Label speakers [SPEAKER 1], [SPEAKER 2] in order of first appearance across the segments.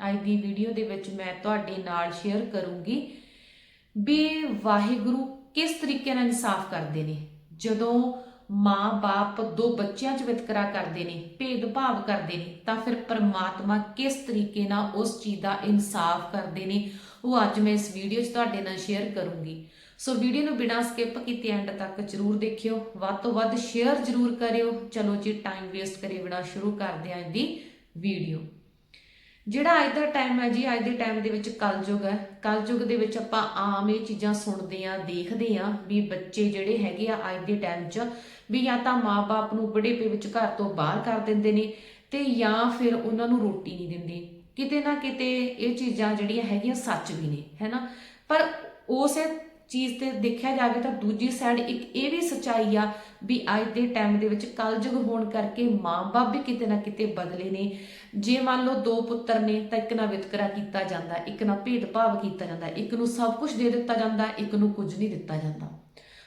[SPEAKER 1] ਅੱਜ ਦੀ ਵੀਡੀਓ ਦੇ ਵਿੱਚ ਮੈਂ ਤੁਹਾਡੇ ਨਾਲ ਸ਼ੇਅਰ ਕਰੂੰਗੀ ਵੀ ਵਾਹਿਗੁਰੂ ਕਿਸ ਤਰੀਕੇ ਨਾਲ ਇਨਸਾਫ ਕਰਦੇ ਨੇ। ਜਦੋਂ ਮਾਂ-ਬਾਪ ਦੋ ਬੱਚਿਆਂ 'ਚ ਵਿਤਕਰਾ ਕਰਦੇ ਨੇ, ਭੇਦਭਾਵ ਕਰਦੇ ਨੇ, ਤਾਂ ਫਿਰ ਪਰਮਾਤਮਾ ਕਿਸ ਤਰੀਕੇ ਨਾਲ ਉਸ ਚੀਜ਼ ਦਾ ਇਨਸਾਫ ਕਰਦੇ ਨੇ, ਉਹ ਅੱਜ ਮੈਂ ਇਸ ਵੀਡੀਓ 'ਚ ਤੁਹਾਡੇ ਨਾਲ ਸ਼ੇਅਰ ਕਰੂੰਗੀ। ਸੋ ਵੀਡੀਓ ਨੂੰ ਬਿਨਾਂ ਸਕਿਪ ਕੀਤੇ ਐਂਡ ਤੱਕ ਜਰੂਰ ਦੇਖਿਓ, ਵੱਧ ਤੋਂ ਵੱਧ ਸ਼ੇਅਰ ਜਰੂਰ ਕਰਿਓ। ਚਲੋ ਜੀ ਟਾਈਮ ਵੇਸਟ ਕਰੇ ਬਿਨਾਂ ਸ਼ੁਰੂ ਕਰਦੇ ਹਾਂ ਅੱਜ ਦੀ ਵੀਡੀਓ ਜਿਹੜਾ ਅੱਜ ਦਾ ਟਾਈਮ ਹੈ ਜੀ, ਅੱਜ ਦੇ ਟਾਈਮ ਦੇ ਵਿੱਚ ਕਲਯੁਗ ਹੈ। ਕਲਯੁਗ ਦੇ ਵਿੱਚ ਆਪਾਂ ਆਮ ਇਹ ਚੀਜ਼ਾਂ ਸੁਣਦੇ ਆ ਦੇਖਦੇ ਆ ਵੀ ਬੱਚੇ ਜਿਹੜੇ ਹੈਗੇ ਆ ਅੱਜ ਦੇ ਟਾਈਮ 'ਚ ਵੀ ਜਾਂ ਤਾਂ ਮਾਪੇ ਨੂੰ ਬੁਢੇਪੇ ਵਿੱਚ ਘਰ ਤੋਂ ਬਾਹਰ ਕਰ ਦਿੰਦੇ ਨੇ ਤੇ ਜਾਂ ਫਿਰ ਉਹਨਾਂ ਨੂੰ ਰੋਟੀ ਨਹੀਂ ਦਿੰਦੇ। ਕਿਤੇ ਨਾ ਕਿਤੇ ਇਹ ਚੀਜ਼ਾਂ ਜਿਹੜੀਆਂ ਹੈਗੀਆਂ ਸੱਚ ਵੀ ਨੇ ਹੈਨਾ ਪਰ ਉਸੇ ਚੀਜ਼ ਤੇ ਦੇਖਿਆ ਜਾਵੇ ਤਾਂ ਦੂਜੀ ਸਾਈਡ ਇੱਕ ਇਹ ਵੀ ਸਚਾਈ ਆ ਵੀ ਅੱਜ ਦੇ ਟਾਈਮ ਦੇ ਵਿੱਚ ਕਲਯੁਗ ਹੋਣ ਕਰਕੇ ਮਾਂ-ਬਾਪ ਵੀ ਕਿਤੇ ਨਾ ਕਿਤੇ ਬਦਲੇ ਨੇ। ਜੇ ਮੰਨ ਲਓ ਦੋ ਪੁੱਤਰ ਨੇ ਤਾਂ ਇੱਕ ਨਾਲ ਵਿਤਕਰਾ ਕੀਤਾ ਜਾਂਦਾ, ਇੱਕ ਨਾਲ ਭੇਦਭਾਵ ਕੀਤਾ ਜਾਂਦਾ, ਇੱਕ ਨੂੰ ਸਭ ਕੁਝ ਦੇ ਦਿੱਤਾ ਜਾਂਦਾ, ਇੱਕ ਨੂੰ ਕੁਝ ਨਹੀਂ ਦਿੱਤਾ ਜਾਂਦਾ।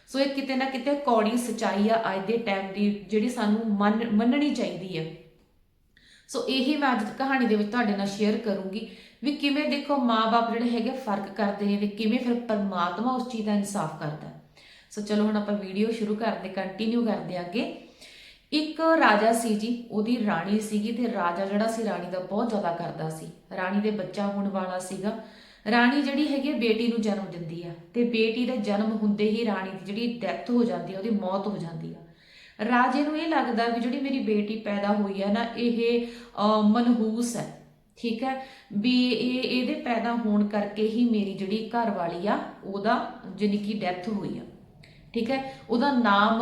[SPEAKER 1] ਸੋ ਇਹ ਕਿਤੇ ਨਾ ਕਿਤੇ ਕੌੜੀ ਸਚਾਈ ਆ ਅੱਜ ਦੇ ਟਾਈਮ ਦੀ ਜਿਹੜੀ ਸਾਨੂੰ ਮੰਨ, ਮੰਨਣੀ ਚਾਹੀਦੀ ਹੈ। ਸੋ ਇਹੀ ਮੈਂ ਅੱਜ ਕਹਾਣੀ ਦੇ ਵਿੱਚ ਤੁਹਾਡੇ ਨਾਲ ਸ਼ੇਅਰ ਕਰੂੰਗੀ। ਵੀ ਕਿਵੇਂ ਦੇਖੋ ਮਾਪੇ ਜਿਹੜੇ ਹੈਗੇ ਫ਼ਰਕ ਕਰਦੇ ਨੇ ਤੇ ਕਿਵੇਂ ਫਿਰ ਪਰਮਾਤਮਾ ਉਸ ਚੀਜ਼ ਦਾ ਇਨਸਾਫ ਕਰਦਾ। ਸੋ ਚਲੋ ਹੁਣ ਆਪਾਂ ਵੀਡੀਓ ਸ਼ੁਰੂ ਕਰਦੇ ਕੰਟੀਨਿਊ ਕਰਦੇ ਅੱਗੇ। ਇੱਕ ਰਾਜਾ ਸੀ ਜੀ, ਉਹਦੀ ਰਾਣੀ ਸੀਗੀ ਤੇ ਰਾਜਾ ਜਿਹੜਾ ਸੀ ਰਾਣੀ ਦਾ ਬਹੁਤ ਜ਼ਿਆਦਾ ਕਰਦਾ ਸੀ। ਰਾਣੀ ਦੇ ਬੱਚਾ ਹੋਣ ਵਾਲਾ ਸੀਗਾ। ਰਾਣੀ ਜਿਹੜੀ ਹੈਗੀ ਬੇਟੀ ਨੂੰ ਜਨਮ ਦਿੰਦੀ ਆ ਤੇ ਬੇਟੀ ਦੇ ਜਨਮ ਹੁੰਦੇ ਹੀ ਰਾਣੀ ਦੀ ਜਿਹੜੀ ਡੈਥ ਹੋ ਜਾਂਦੀ ਆ, ਉਹਦੀ ਮੌਤ ਹੋ ਜਾਂਦੀ ਆ। ਰਾਜੇ ਨੂੰ ਇਹ ਲੱਗਦਾ ਵੀ ਜਿਹੜੀ ਮੇਰੀ ਬੇਟੀ ਪੈਦਾ ਹੋਈ ਹੈ ਨਾ, ਇਹ ਮਨਹੂਸ ਹੈ। ਠੀਕ ਹੈ? ਵੀ ਇਹ, ਇਹਦੇ ਪੈਦਾ ਹੋਣ ਕਰਕੇ ਹੀ ਮੇਰੀ ਜਿਹੜੀ ਘਰ ਵਾਲੀ ਆ, ਉਹਦਾ ਜਾਣੀ ਕਿ ਡੈਥ ਹੋਈ ਆ। ਠੀਕ ਹੈ? ਉਹਦਾ ਨਾਮ,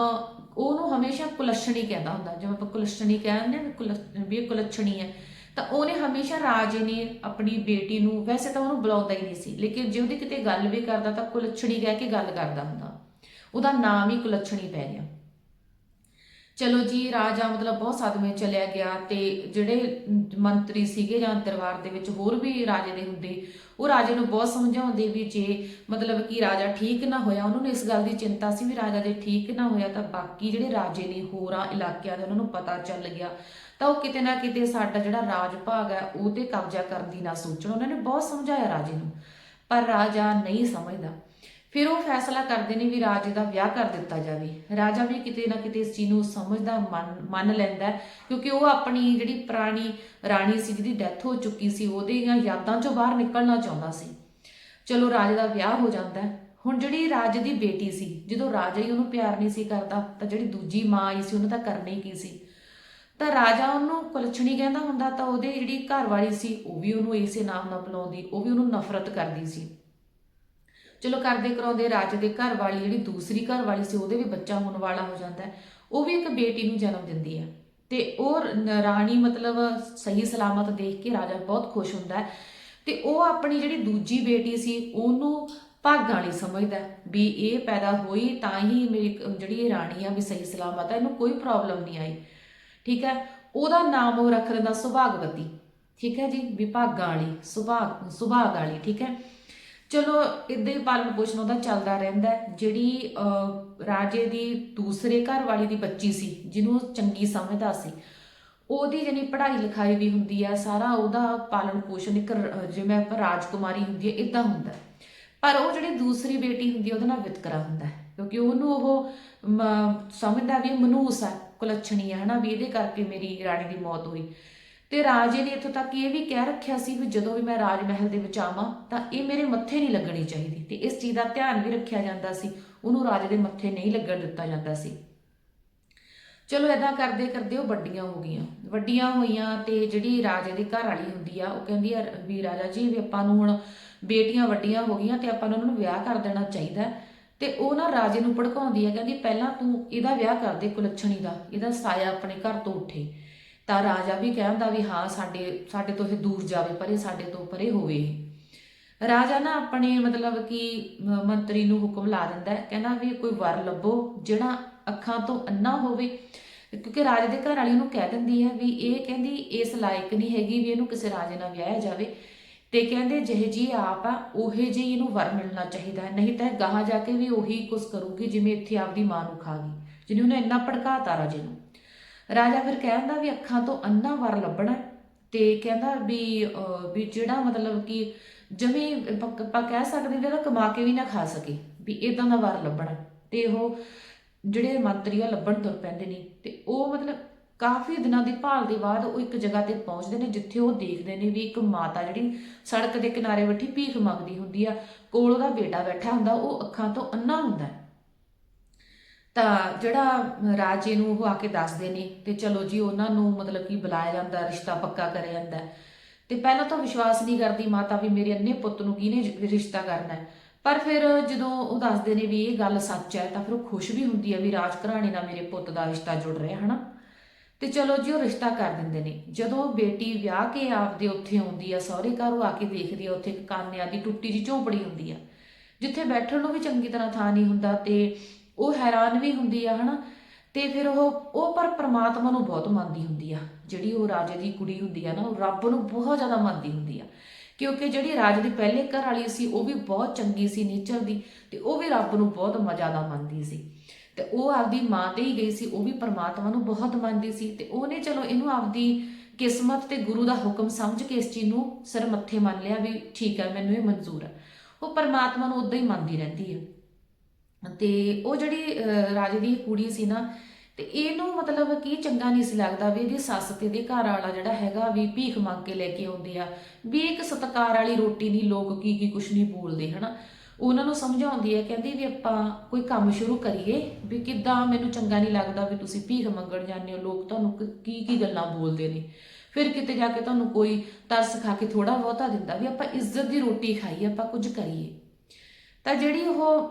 [SPEAKER 1] ਉਹਨੂੰ ਹਮੇਸ਼ਾ ਕੁਲੱਛਣੀ ਕਹਿੰਦਾ ਹੁੰਦਾ। ਜਿਵੇਂ ਆਪਾਂ ਕੁਲੱਛਣੀ ਕਹਿੰਦੇ ਨੇ ਕੁਲੱਛ- ਵੀ ਇਹ ਕੁਲੱਛਣੀ ਹੈ ਤਾਂ ਉਹਨੇ ਹਮੇਸ਼ਾ ਰਾਜੇ ਨੇ ਆਪਣੀ ਬੇਟੀ ਨੂੰ, ਵੈਸੇ ਤਾਂ ਉਹਨੂੰ ਬੁਲਾਉਂਦਾ ਹੀ ਨਹੀਂ ਸੀ, ਲੇਕਿਨ ਜੇ ਉਹਦੀ ਕਿਤੇ ਗੱਲ ਵੀ ਕਰਦਾ ਤਾਂ ਕੁਲੱਛਣੀ ਕਹਿ ਕੇ ਗੱਲ ਕਰਦਾ ਹੁੰਦਾ। ਉਹਦਾ ਨਾਮ ਹੀ ਕੁਲੱਛਣੀ ਪੈ ਗਿਆ। ਚਲੋ ਜੀ, ਰਾਜਾ ਮਤਲਬ ਬਹੁਤ ਸਦਮੇ ਚਲਿਆ ਗਿਆ ਤੇ ਜਿਹੜੇ ਮੰਤਰੀ ਸੀਗੇ ਜਾਂ ਦਰਬਾਰ ਦੇ ਵਿੱਚ ਹੋਰ ਵੀ ਰਾਜੇ ਦੇ ਹੁੰਦੇ, ਉਹ ਰਾਜੇ ਨੂੰ ਬਹੁਤ ਸਮਝਾਉਂਦੇ ਵੀ ਜੇ ਮਤਲਬ ਕਿ ਰਾਜਾ ਠੀਕ ਨਾ ਹੋਇਆ, ਉਹਨਾਂ ਨੂੰ ਇਸ ਗੱਲ ਦੀ ਚਿੰਤਾ ਸੀ ਵੀ ਰਾਜਾ ਜੇ ਠੀਕ ਨਾ ਹੋਇਆ ਤਾਂ ਬਾਕੀ ਜਿਹੜੇ ਰਾਜੇ ਨੇ ਹੋਰਾਂ ਇਲਾਕਿਆਂ ਦੇ ਉਹਨਾਂ ਨੂੰ ਪਤਾ ਚੱਲ ਗਿਆ। ਤਾਂ ਉਹ ਕਿਤੇ ਨਾ ਕਿਤੇ ਸਾਡਾ ਜਿਹੜਾ ਰਾਜ ਭਾਗ ਹੈ ਉਹ ਤੇ ਕਬਜ਼ਾ ਕਰਨ ਦੀ ਨਾ ਸੋਚਣ, ਉਹਨਾਂ ਨੇ ਬਹੁਤ ਸਮਝਾਇਆ ਰਾਜੇ ਨੂੰ। ਪਰ ਰਾਜਾ ਨਹੀਂ ਸਮਝਦਾ। ਫਿਰ ਉਹ ਫੈਸਲਾ ਕਰਦੇ ਨੇ ਵੀ ਰਾਜੇ ਦਾ ਵਿਆਹ ਕਰ ਦਿੱਤਾ ਜਾਵੇ। ਰਾਜਾ ਵੀ ਕਿਤੇ ਨਾ ਕਿਤੇ ਇਸ ਚੀਜ਼ ਨੂੰ ਸਮਝਦਾ ਮੰਨ ਮੰਨ ਲੈਂਦਾ ਕਿਉਂਕਿ ਉਹ ਆਪਣੀ ਜਿਹੜੀ ਪੁਰਾਣੀ ਰਾਣੀ ਸੀ, ਜਿਹਦੀ ਡੈਥ ਹੋ ਚੁੱਕੀ ਸੀ ਉਹਦੀਆਂ ਯਾਦਾਂ ਚੋਂ ਬਾਹਰ ਨਿਕਲਣਾ ਚਾਹੁੰਦਾ ਸੀ। ਚਲੋ ਰਾਜੇ ਦਾ ਵਿਆਹ ਹੋ ਜਾਂਦਾ ਹੁਣ ਜਿਹੜੀ ਰਾਜੇ ਦੀ ਬੇਟੀ ਸੀ, ਜਦੋਂ ਰਾਜਾ ਹੀ ਉਹਨੂੰ ਪਿਆਰ ਨਹੀਂ ਸੀ ਕਰਦਾ, ਤਾਂ ਜਿਹੜੀ ਦੂਜੀ ਮਾਂ ਆਈ ਸੀ, ਉਹਨੇ ਤਾਂ ਕਰਨੀ ਕੀ ਸੀ? ਤਾਂ ਰਾਜਾ ਉਹਨੂੰ ਕੁਲਛਣੀ ਕਹਿੰਦਾ ਹੁੰਦਾ, ਤਾਂ ਉਹਦੇ ਜਿਹੜੀ ਘਰਵਾਲੀ ਸੀ, ਉਹ ਵੀ ਉਹਨੂੰ ਇਸੇ ਨਾਮ ਨਾਲ ਬੁਲਾਉਂਦੀ, ਉਹ ਵੀ ਉਹਨੂੰ ਨਫ਼ਰਤ ਕਰਦੀ ਸੀ। ਚਲੋ ਕਰਦੇ ਕਰਾਉਂਦੇ, ਰਾਜੇ ਦੇ ਘਰ ਵਾਲੀ, ਜਿਹੜੀ ਦੂਸਰੀ ਘਰ ਵਾਲੀ ਸੀ, ਉਹਦੇ ਵੀ ਬੱਚਾ ਹੋਣ ਵਾਲਾ ਹੋ ਜਾਂਦਾ ਹੈ, ਉਹ ਵੀ ਇੱਕ ਬੇਟੀ ਨੂੰ ਜਨਮ ਦਿੰਦੀ ਹੈ। ਤੇ ਉਹ ਰਾਣੀ ਮਤਲਬ ਸਹੀ ਸਲਾਮਤ ਦੇਖ ਕੇ ਰਾਜਾ ਬਹੁਤ ਖੁਸ਼ ਹੁੰਦਾ ਹੈ। ਤੇ ਉਹ ਆਪਣੀ ਜਿਹੜੀ ਦੂਜੀ ਬੇਟੀ ਸੀ, ਉਹਨੂੰ ਭਾਗਾਂ ਵਾਲੀ ਸਮਝਦਾ ਵੀ ਇਹ ਪੈਦਾ ਹੋਈ ਤਾਂ ਹੀ ਮੇਰੀ ਜਿਹੜੀ ਇਹ ਰਾਣੀ ਆ ਵੀ ਸਹੀ ਸਲਾਮਤ ਆ ਇਹਨੂੰ ਕੋਈ ਪ੍ਰੋਬਲਮ ਨਹੀਂ ਆਈ। ਠੀਕ ਹੈ? ਉਹਦਾ ਨਾਮ ਉਹ ਰੱਖ ਲੈਂਦਾ ਸੁਭਾਗਵਤੀ। ਠੀਕ ਹੈ ਜੀ? ਵਿਭਾਗਾਂ ਵਾਲੀ, ਸੁਭਾਗ ਸੁਭਾਗ ਵਾਲੀ, ਠੀਕ ਹੈ? ਚਲੋ ਇਦਾਂ ਹੀ ਪਾਲਣ ਪੋਸ਼ਣ ਉਹਦਾ ਚੱਲਦਾ ਰਹਿੰਦਾ ਜਿਹੜੀ ਅਹ, ਰਾਜੇ ਦੀ ਦੂਸਰੇ ਘਰ ਵਾਲੀ ਦੀ ਬੱਚੀ ਸੀ ਜਿਹਨੂੰ ਚੰਗੀ ਸਮਝਦਾ ਸੀ ਉਹਦੀ ਜਾਨੀ ਪੜ੍ਹਾਈ ਲਿਖਾਈ ਵੀ ਹੁੰਦੀ ਹੈ ਸਾਰਾ ਉਹਦਾ ਪਾਲਣ ਪੋਸ਼ਣ ਇੱਕ ਜਿਵੇਂ ਆਪਾਂ ਰਾਜਕੁਮਾਰੀ ਹੁੰਦੀ ਹੈ ਇਦਾਂ ਹੁੰਦਾ ਪਰ ਉਹ ਜਿਹੜੀ ਦੂਸਰੀ ਬੇਟੀ ਹੁੰਦੀ ਹੈ ਉਹਦੇ ਨਾਲ ਵਿਤਕਰਾ ਹੁੰਦਾ ਕਿਉਂਕਿ ਉਹਨੂੰ ਉਹ ਮ- ਸਮਝਦਾ ਵੀ ਇਹ ਮਨੂਸ ਹੈ ਕੁਲੱਛਣੀ ਹੈ ਹਨਾ ਵੀ ਇਹਦੇ ਕਰਕੇ ਮੇਰੀ ਰਾਣੀ ਦੀ ਮੌਤ ਹੋਈ। ਤੇ ਰਾਜੇ ਨੇ ਇੱਥੋਂ ਤੱਕ ਇਹ ਵੀ ਕਹਿ ਰੱਖਿਆ ਸੀ ਵੀ ਜਦੋਂ ਵੀ ਮੈਂ ਰਾਜ ਮਹਿਲ ਦੇ ਵਿੱਚ ਆਵਾਂ ਤਾਂ ਇਹ ਮੇਰੇ ਮੱਥੇ ਨਹੀਂ ਲੱਗਣੀ ਚਾਹੀਦੀ ਤੇ ਇਸ ਚੀਜ਼ ਦਾ ਧਿਆਨ ਵੀ ਰੱਖਿਆ ਜਾਂਦਾ ਸੀ, ਉਹਨੂੰ ਰਾਜੇ ਦੇ ਮੱਥੇ ਨਹੀਂ ਲੱਗਣ ਦਿੱਤਾ ਜਾਂਦਾ ਸੀ। ਚਲੋ ਇਦਾਂ ਕਰਦੇ ਕਰਦੇ ਉਹ ਵੱਡੀਆਂ ਹੋ ਗਈਆਂ। ਵੱਡੀਆਂ ਹੋਈਆਂ ਤੇ ਜਿਹੜੀ ਰਾਜੇ ਦੀ ਘਰ ਵਾਲੀ ਹੁੰਦੀ ਆ, ਉਹ ਕਹਿੰਦੀ ਆ, ਵੀ ਰਾਜਾ ਜੀ, ਵੀ ਆਪਾਂ ਨੂੰ ਹੁਣ ਬੇਟੀਆਂ ਵੱਡੀਆਂ ਹੋ ਗਈਆਂ ਤੇ ਆਪਾਂ ਨੂੰ ਉਹਨਾਂ ਨੂੰ ਵਿਆਹ ਕਰ ਦੇਣਾ ਚਾਹੀਦਾ ਤੇ ਉਹ ਨਾ ਰਾਜੇ ਨੂੰ ਭੜਕਾਉਂਦੀ ਆ, ਕਹਿੰਦੀ ਪਹਿਲਾਂ ਤੂੰ ਇਹਦਾ ਵਿਆਹ ਕਰ ਦੇ ਕੁਲੱਛਣੀ ਦਾ, ਇਹਦਾ ਸਾਇਆ ਆਪਣੇ ਘਰ ਤੋਂ ਉੱਠੇ। ਤਾਂ ਰਾਜਾ ਵੀ ਕਹਿੰਦਾ ਵੀ ਹਾਂ, ਸਾਡੇ ਸਾਡੇ ਤੋਂ ਇਹ ਦੂਰ ਜਾਵੇ, ਪਰੇ ਸਾਡੇ ਤੋਂ ਪਰੇ ਹੋਵੇ ਇਹ। ਰਾਜਾ ਨਾ ਆਪਣੇ ਮਤਲਬ ਕਿ ਮੰਤਰੀ ਨੂੰ ਹੁਕਮ ਲਾ ਦਿੰਦਾ ਕਹਿੰਦਾ ਵੀ ਕੋਈ ਵਰ ਲੱਭੋ, ਜਿਹੜਾ ਅੱਖਾਂ ਤੋਂ ਅੰਨਾ ਹੋਵੇ। ਕਿਉਂਕਿ ਰਾਜੇ ਦੇ ਘਰ ਵਾਲੀ ਉਹਨੂੰ ਕਹਿ ਦਿੰਦੀ ਹੈ ਵੀ ਇਹ ਕਹਿੰਦੀ ਇਸ ਲਾਇਕ ਨਹੀਂ ਹੈਗੀ ਵੀ ਇਹਨੂੰ ਕਿਸੇ ਰਾਜੇ ਨਾਲ ਵਿਆਹਿਆ ਜਾਵੇ। ਤੇ ਕਹਿੰਦੇ ਜਿਹੇ ਜੀ ਆਪ ਆ, ਉਹੇ ਜੀ ਇਹਨੂੰ ਵਰ ਮਿਲਣਾ ਚਾਹੀਦਾ ਹੈ, ਨਹੀਂ ਤਾਂ ਇਹ ਗਾਹਾਂ ਜਾ ਕੇ ਵੀ ਉਹੀ ਕੁਝ ਕਰੂਗੀ ਜਿਵੇਂ ਇੱਥੇ ਆਪਦੀ ਮਾਂ ਨੂੰ ਖਾ ਗਈ, ਜਿਹਨੇ ਉਹਨੇ ਇੰਨਾ ਭੜਕਾਤਾ ਰਾਜੇ ਨੂੰ। ਰਾਜਾ ਫਿਰ ਕਹਿੰਦਾ ਵੀ ਅੱਖਾਂ ਤੋਂ ਅੰਨਾ ਵਰ ਲੱਭਣਾ ਤੇ ਕਹਿੰਦਾ ਵੀ ਵੀ ਜਿਹੜਾ ਮਤਲਬ ਕਿ ਜਮੇ ਆਪਾਂ ਕਹਿ ਸਕਦੇ ਵੀ ਉਹਦਾ ਕਮਾ ਕੇ ਵੀ ਨਾ ਖਾ ਸਕੇ, ਵੀ ਇਦਾਂ ਦਾ ਵਰ ਲੱਭਣਾ ਤੇ ਉਹ ਜਿਹੜੇ ਮੰਤਰੀ ਆ ਲੱਭਣ ਤੁਰ ਪੈਂਦੇ ਨੇ ਤੇ ਉਹ ਮਤਲਬ ਕਾਫੀ ਦਿਨਾਂ ਦੀ ਭਾਲ ਦੇ ਬਾਅਦ ਉਹ ਇੱਕ ਜਗ੍ਹਾ ਤੇ ਪਹੁੰਚਦੇ ਨੇ ਜਿੱਥੇ ਉਹ ਦੇਖਦੇ ਨੇ ਵੀ ਇੱਕ ਮਾਤਾ ਜਿਹੜੀ ਸੜਕ ਦੇ ਕਿਨਾਰੇ ਬੈਠੀ ਭੀਖ ਮੰਗਦੀ ਹੁੰਦੀ ਆ, ਕੋਲ ਉਹਦਾ ਬੇਟਾ ਬੈਠਾ ਹੁੰਦਾ, ਉਹ ਅੱਖਾਂ ਤੋਂ ਅੰਨਾ ਹੁੰਦਾ ਤਾਂ ਜਿਹੜਾ ਰਾਜੇ ਨੂੰ ਉਹ ਆ ਕੇ ਦੱਸਦੇ ਨੇ ਤੇ ਚਲੋ ਜੀ ਉਹਨਾਂ ਨੂੰ ਮਤਲਬ ਕਿ ਬੁਲਾਇਆ ਜਾਂਦਾ, ਰਿਸ਼ਤਾ ਪੱਕਾ ਕਰਿਆ ਜਾਂਦਾ ਤੇ ਪਹਿਲਾਂ ਤਾਂ ਵਿਸ਼ਵਾਸ ਨਹੀਂ ਕਰਦੀ ਮਾਤਾ ਵੀ ਮੇਰੇ ਅੰਨੇ ਪੁੱਤ ਨੂੰ ਕਿਹਨੇ ਰਿਸ਼ਤਾ ਕਰਨਾ ਹੈ। ਪਰ ਫਿਰ ਜਦੋਂ ਉਹ ਦੱਸਦੇ ਨੇ ਵੀ ਇਹ ਗੱਲ ਸੱਚ ਹੈ, ਤਾਂ ਫਿਰ ਉਹ ਖੁਸ਼ ਵੀ ਹੁੰਦੀ ਹੈ ਵੀ ਰਾਜ ਘਰਾਣੇ ਨਾਲ ਮੇਰੇ ਪੁੱਤ ਦਾ ਰਿਸ਼ਤਾ ਜੁੜ ਰਿਹਾ, ਹਨਾ? ਤੇ ਚਲੋ ਜੀ ਉਹ ਰਿਸ਼ਤਾ ਕਰ ਦਿੰਦੇ ਨੇ। ਜਦੋਂ ਬੇਟੀ ਵਿਆਹ ਕੇ ਆਪਦੇ ਉੱਥੇ ਆਉਂਦੀ ਆ, ਸਹੁਰੇ ਘਰ ਉਹ ਆ ਕੇ ਦੇਖਦੀ ਆ, ਉੱਥੇ ਇੱਕ ਕਾਨਿਆਂ ਦੀ ਟੁੱਟੀ ਜੀ ਝੋਂਪੜੀ ਹੁੰਦੀ ਆ, ਜਿੱਥੇ ਬੈਠਣ ਨੂੰ ਵੀ ਚੰਗੀ ਤਰ੍ਹਾਂ ਥਾਂ ਨਹੀਂ ਹੁੰਦਾ ਤੇ ਉਹ ਹੈਰਾਨ ਵੀ ਹੁੰਦੀ ਆ, ਹਨਾ? ਤੇ ਫਿਰ ਉਹ ਉਹ ਪਰ ਪ੍ਰਮਾਤਮਾ ਨੂੰ ਬਹੁਤ ਮੰਨਦੀ ਹੁੰਦੀ ਆ। ਜਿਹੜੀ ਉਹ ਰਾਜੇ ਦੀ ਕੁੜੀ ਹੁੰਦੀ ਆ ਨਾ, ਉਹ ਰੱਬ ਨੂੰ ਬਹੁਤ ਜ਼ਿਆਦਾ ਮੰਨਦੀ ਹੁੰਦੀ ਆ। ਕਿਉਂਕਿ ਜਿਹੜੀ ਰਾਜੇ ਦੀ ਪਹਿਲੇ ਘਰ ਵਾਲੀ ਸੀ, ਉਹ ਵੀ ਬਹੁਤ ਚੰਗੀ ਸੀ ਨੇਚਰ ਦੀ ਤੇ ਉਹ ਵੀ ਰੱਬ ਨੂੰ ਬਹੁਤ ਜ਼ਿਆਦਾ ਮੰਨਦੀ ਸੀ। ਤੇ ਉਹ ਆਪਦੀ ਮਾਂ ਤੇ ਹੀ ਗਈ ਸੀ, ਉਹ ਵੀ ਪਰਮਾਤਮਾ ਨੂੰ ਬਹੁਤ ਮੰਨਦੀ ਸੀ ਤੇ ਉਹਨੇ ਚਲੋ ਇਹਨੂੰ ਆਪਦੀ ਕਿਸਮਤ ਤੇ ਗੁਰੂ ਦਾ ਹੁਕਮ ਸਮਝ ਕੇ ਇਸ ਚੀਜ਼ ਨੂੰ ਸਿਰ ਮੱਥੇ ਮੰਨ ਲਿਆ ਵੀ ਠੀਕ ਹੈ ਮੈਨੂੰ ਇਹ ਮਨਜ਼ੂਰ ਹੈ ਉਹ ਪਰਮਾਤਮਾ ਨੂੰ ਉਦਾਂ ਹੀ ਮੰਨਦੀ ਰਹਿੰਦੀ ਹੈ ਤੇ ਉਹ ਜਿਹੜੀ ਅਹ, ਰਾਜੇ ਦੀ ਕੁੜੀ ਸੀ ਨਾ ਤੇ ਇਹਨੂੰ ਮਤਲਬ ਕੀ ਚੰਗਾ ਨਹੀਂ ਸੀ ਲੱਗਦਾ ਵੀ ਇਹਦੀ ਸੱਸ ਤੇ ਇਹਦੇ ਘਰ ਵਾਲਾ ਜਿਹੜਾ ਹੈਗਾ ਵੀ ਭੀਖ ਮੰਗ ਕੇ ਲੈ ਕੇ ਆਉਂਦੇ ਆ ਵੀ ਇੱਕ ਸਤਕਾਰ ਵਾਲੀ ਰੋਟੀ ਨਹੀਂ ਲੋਕ ਕੀ ਕੀ ਕੁਛ ਨਹੀਂ ਬੋਲਦੇ ਹਨਾ। ਉਹਨਾਂ ਨੂੰ ਸਮਝਾਉਂਦੀ ਹੈ ਕਹਿੰਦੀ ਵੀ ਆਪਾਂ ਕੋਈ ਕੰਮ ਸ਼ੁਰੂ ਕਰੀਏ ਵੀ ਕਿੱਦਾਂ ਮੈਨੂੰ ਚੰਗਾ ਨਹੀਂ ਲੱਗਦਾ ਵੀ ਤੁਸੀਂ ਭੀਖ ਮੰਗਣ ਜਾਂਦੇ ਹੋ ਲੋਕ ਤੁਹਾਨੂੰ ਕੀ ਕੀ ਗੱਲਾਂ ਬੋਲਦੇ ਨੇ। ਫਿਰ ਕਿਤੇ ਜਾ ਕੇ ਤੁਹਾਨੂੰ ਕੋਈ ਤਰਸ ਖਾ ਕੇ ਥੋੜਾ ਬਹੁਤਾ ਦਿੰਦਾ ਵੀ ਆਪਾਂ ਇੱਜ਼ਤ ਦੀ ਰੋਟੀ ਖਾਈਏ ਆਪਾਂ ਕੁਝ ਕਰੀਏ। ਤਾਂ ਜਿਹੜੀ ਉਹ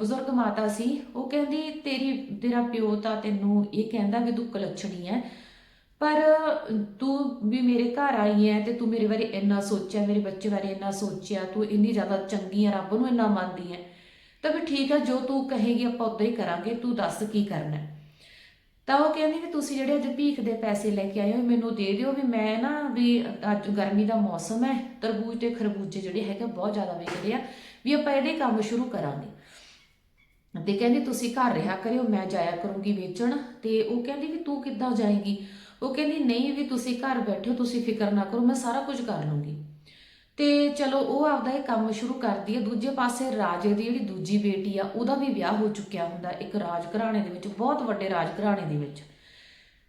[SPEAKER 1] ਬਜ਼ੁਰਗ ਮਾਤਾ ਸੀ, ਉਹ ਕਹਿੰਦੀ, ਤੇਰੀ, ਤੇਰਾ ਪਿਓ ਤਾਂ ਤੈਨੂੰ ਇਹ ਕਹਿੰਦਾ ਵੀ ਤੂੰ ਕਲੱਛਣੀ ਹੈ ਪਰ ਤੂੰ ਵੀ ਮੇਰੇ ਘਰ ਆਈ ਹੈ ਤੇ ਤੂੰ ਮੇਰੇ ਬਾਰੇ ਇੰਨਾ ਸੋਚਿਆ, ਮੇਰੇ ਬੱਚੇ ਬਾਰੇ ਇੰਨਾ ਸੋਚਿਆ, ਤੂੰ ਇੰਨੀ ਜ਼ਿਆਦਾ ਚੰਗੀ ਹੈ ਰੱਬ ਨੂੰ ਇੰਨਾ ਮੰਨਦੀ ਹੈ ਤਾਂ ਵੀ ਠੀਕ ਹੈ ਜੋ ਤੂੰ ਕਹੇਗੀ ਆਪਾਂ ਉਦਾਂ ਹੀ ਕਰਾਂਗੇ, ਤੂੰ ਦੱਸ ਕੀ ਕਰਨਾ ਤਾਂ ਉਹ ਕਹਿੰਦੀ ਵੀ ਤੁਸੀਂ ਜਿਹੜੇ ਅੱਜ ਭੀਖ ਦੇ ਪੈਸੇ ਲੈ ਕੇ ਆਏ ਹੋ, ਮੈਨੂੰ ਦੇ ਦਿਓ ਵੀ ਮੈਂ ਨਾ ਵੀ ਅੱਜ ਗਰਮੀ ਦਾ ਮੌਸਮ ਹੈ ਤਰਬੂਜ ਤੇ ਖਰਬੂਜੇ ਜਿਹੜੇ ਹੈਗੇ ਬਹੁਤ ਜ਼ਿਆਦਾ ਵਿਕਦੇ ਆ। ਵੀ ਆਪਾਂ ਇਹਦੇ ਕੰਮ ਸ਼ੁਰੂ ਕਰਾਂਗੇ। ਤੇ ਕਹਿੰਦੀ, ਤੁਸੀਂ ਘਰ ਰਿਹਾ ਕਰਿਓ, ਮੈਂ ਜਾਇਆ ਕਰੂੰਗੀ ਵੇਚਣ। ਤੇ ਉਹ ਕਹਿੰਦੀ ਵੀ, ਤੂੰ ਕਿੱਦਾਂ ਜਾਏਂਗੀ? ਉਹ ਕਹਿੰਦੀ, ਨਹੀਂ ਵੀ ਤੁਸੀਂ ਘਰ ਬੈਠੋ ਤੁਸੀਂ ਫਿਕਰ ਨਾ ਕਰੋ, ਮੈਂ ਸਾਰਾ ਕੁਝ ਕਰ ਲੂੰਗੀ। ਤੇ ਚਲੋ, ਉਹ ਆਪਦਾ ਇਹ ਕੰਮ ਸ਼ੁਰੂ ਕਰਦੀ ਹੈ। ਦੂਜੇ ਪਾਸੇ ਰਾਜੇ ਦੀ ਜਿਹੜੀ ਦੂਜੀ ਬੇਟੀ ਆ, ਉਹਦਾ ਵੀ ਵਿਆਹ ਹੋ ਚੁੱਕਿਆ ਹੁੰਦਾ, ਇੱਕ ਰਾਜ ਘਰਾਣੇ ਦੇ ਵਿੱਚ, ਬਹੁਤ ਵੱਡੇ ਰਾਜ ਘਰਾਣੇ ਦੇ ਵਿੱਚ।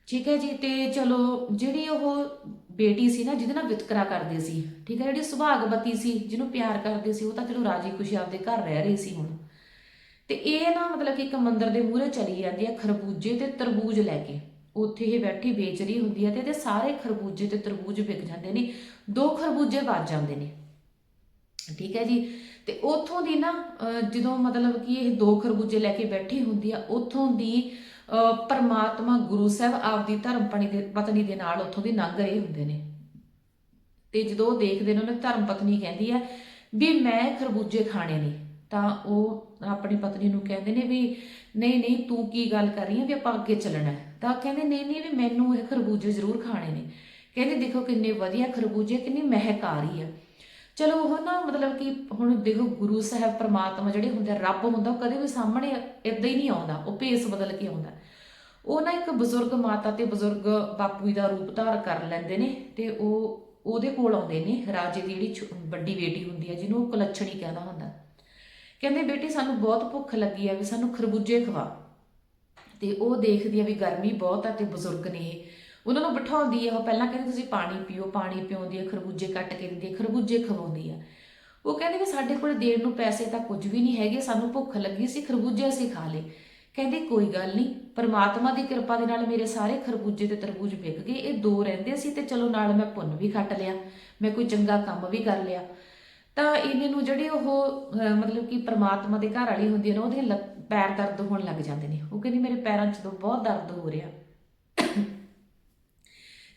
[SPEAKER 1] ਠੀਕ ਹੈ ਜੀ, ਤੇ ਚਲੋ, ਜਿਹੜੀ ਉਹ ਬੇਟੀ ਸੀ ਨਾ ਜਿਹਦੇ ਨਾਲ ਵਿਤਕਰਾ ਕਰਦੇ ਸੀ। ਠੀਕ ਹੈ ਜਿਹੜੀ ਸੁਭਾਗਵਤੀ ਸੀ ਜਿਹਨੂੰ ਪਿਆਰ ਕਰਦੇ ਸੀ ਉਹ ਤਾਂ ਚਲੋ ਰਾਜੀ ਖੁਸ਼ੀ ਆਪਦੇ ਘਰ ਰਹਿ ਰਹੀ ਸੀ ਹੁਣ। ਤੇ ਇਹ ਨਾ ਮਤਲਬ ਕਿ ਇੱਕ ਮੰਦਿਰ ਦੇ ਮੂਹਰੇ ਚਲੀ ਜਾਂਦੀ ਹੈ ਖਰਬੂਜੇ ਤੇ ਤਰਬੂਜ ਲੈ ਕੇ। ਉੱਥੇ ਇਹ ਬੈਠੀ ਵੇਚ ਰਹੀ ਹੁੰਦੀ ਹੈ ਤੇ ਇਹਦੇ ਸਾਰੇ ਖਰਬੂਜੇ ਤੇ ਤਰਬੂਜ ਵਿਕ ਜਾਂਦੇ ਨੇ। ਦੋ ਖਰਬੂਜੇ ਬਚ ਜਾਂਦੇ ਨੇ। ਠੀਕ ਹੈ ਜੀ ਤੇ ਉੱਥੋਂ ਦੀ ਨਾ ਅਹ, ਜਦੋਂ ਮਤਲਬ ਕਿ ਇਹ ਦੋ ਖਰਬੂਜੇ ਲੈ ਕੇ ਬੈਠੀ ਹੁੰਦੀ ਆ ਉੱਥੋਂ ਦੀ ਪਰਮਾਤਮਾ ਗੁਰੂ ਸਾਹਿਬ ਆਪਦੀ ਧਰਮ ਪਣੀ ਦੇ ਪਤਨੀ ਦੇ ਨਾਲ ਉੱਥੋਂ ਦੀ ਲੰਘ ਰਹੇ ਹੁੰਦੇ ਨੇ। ਤੇ ਜਦੋਂ ਉਹ ਦੇਖਦੇ ਨੇ, ਉਹਨੇ ਧਰਮ ਪਤਨੀ ਕਹਿੰਦੀ ਹੈ ਵੀ ਮੈਂ ਖਰਬੂਜੇ ਖਾਣੇ ਨੇ। ਤਾਂ ਉਹ ਆਪਣੀ ਪਤਨੀ ਨੂੰ ਕਹਿੰਦੇ ਨੇ ਵੀ ਨਹੀਂ ਨਹੀਂ, ਤੂੰ ਕੀ ਗੱਲ ਕਰ ਰਹੀ ਹੈ ਵੀ ਆਪਾਂ ਅੱਗੇ ਚੱਲਣਾ ਤਾਂ ਕਹਿੰਦੇ, ਨਹੀਂ ਨਹੀਂ, ਵੀ ਮੈਨੂੰ ਇਹ ਖਰਬੂਜੇ ਜ਼ਰੂਰ ਖਾਣੇ ਨੇ। ਕਹਿੰਦੇ, ਦੇਖੋ ਕਿੰਨੇ ਵਧੀਆ ਖਰਬੂਜੇ, ਕਿੰਨੀ ਮਹਿਕ ਆ ਰਹੀ ਹੈ। ਚਲੋ ਉਹ ਨਾ ਮਤਲਬ ਕਿ ਹੁਣ ਦੇਖੋ ਗੁਰੂ ਸਾਹਿਬ ਪਰਮਾਤਮਾ ਜਿਹੜੇ ਹੁੰਦੇ ਆ, ਰੱਬ ਹੁੰਦਾ ਉਹ ਕਦੇ ਵੀ ਸਾਹਮਣੇ ਇਦਾਂ ਹੀ ਨਹੀਂ ਆਉਂਦਾ ਉਹ ਭੇਸ ਬਦਲ ਕੇ ਆਉਂਦਾ। ਉਹ ਨਾ ਇੱਕ ਬਜ਼ੁਰਗ ਮਾਤਾ ਤੇ ਬਜ਼ੁਰਗ ਬਾਪੂ ਜੀ ਦਾ ਰੂਪ ਧਾਰ ਕਰ ਲੈਂਦੇ ਨੇ ਤੇ ਉਹ ਉਹਦੇ ਕੋਲ ਆਉਂਦੇ ਨੇ ਰਾਜੇ ਦੀ ਜਿਹੜੀ ਛੋ- ਵੱਡੀ ਬੇਟੀ ਹੁੰਦੀ ਹੈ ਜਿਹਨੂੰ ਉਹ ਕੁਲੱਛਣੀ ਕਹਿੰਦਾ ਹੁੰਦਾ। ਕਹਿੰਦੇ ਬੇਟੀ ਸਾਨੂੰ ਬਹੁਤ ਭੁੱਖ ਲੱਗੀ ਆ ਵੀ ਸਾਨੂੰ ਖਰਬੂਜੇ ਖਵਾ। ਤੇ ਉਹ ਦੇਖਦੀ ਆ ਵੀ ਗਰਮੀ ਬਹੁਤ ਆ ਤੇ ਬਜ਼ੁਰਗ ਨੇ ਉਹਨਾਂ ਨੂੰ ਬਿਠਾਉਂਦੀ ਹੈ ਉਹ ਪਹਿਲਾਂ ਕਹਿੰਦੀ ਤੁਸੀਂ ਪਾਣੀ ਪੀਓ, ਪਾਣੀ ਪਿਆਉਂਦੀ ਆ, ਖਰਬੂਜੇ ਕੱਟ ਕੇ ਦਿੰਦੀ ਆ, ਖਰਬੂਜੇ ਖਵਾਉਂਦੀ ਆ। ਉਹ ਕਹਿੰਦੀ ਵੀ ਸਾਡੇ ਕੋਲ ਦੇਣ ਨੂੰ ਪੈਸੇ ਤਾਂ ਕੁਝ ਵੀ ਨਹੀਂ ਹੈਗੇ, ਸਾਨੂੰ ਭੁੱਖ ਲੱਗੀ ਸੀ, ਖਰਬੂਜੇ ਅਸੀਂ ਖਾ ਲਏ। ਕਹਿੰਦੀ ਕੋਈ ਗੱਲ ਨਹੀਂ, ਪਰਮਾਤਮਾ ਦੀ ਕਿਰਪਾ ਦੇ ਨਾਲ ਮੇਰੇ ਸਾਰੇ ਖਰਬੂਜੇ ਤੇ ਤਰਬੂਜ ਵਿਕ ਗਏ, ਇਹ ਦੋ ਰਹਿੰਦੇ ਸੀ ਤੇ ਚਲੋ ਨਾਲ ਮੈਂ ਪੁੰਨ ਵੀ ਖੱਟ ਲਿਆ, ਮੈਂ ਕੋਈ ਚੰਗਾ ਕੰਮ ਵੀ ਕਰ ਲਿਆ। ਤਾਂ ਇਹਨੇ ਨੂੰ ਜਿਹੜੇ ਉਹ ਮਤਲਬ ਕਿ ਪਰਮਾਤਮਾ ਦੇ ਘਰ ਵਾਲੀ ਹੁੰਦੀ ਹੈ ਨਾ ਉਹਦੇ ਲੱਤ- ਪੈਰ ਦਰਦ ਹੋਣ ਲੱਗ ਜਾਂਦੇ ਨੇ। ਉਹ ਕਹਿੰਦੀ ਮੇਰੇ ਪੈਰਾਂ 'ਚ ਤਾਂ ਬਹੁਤ ਦਰਦ ਹੋ ਰਿਹਾ।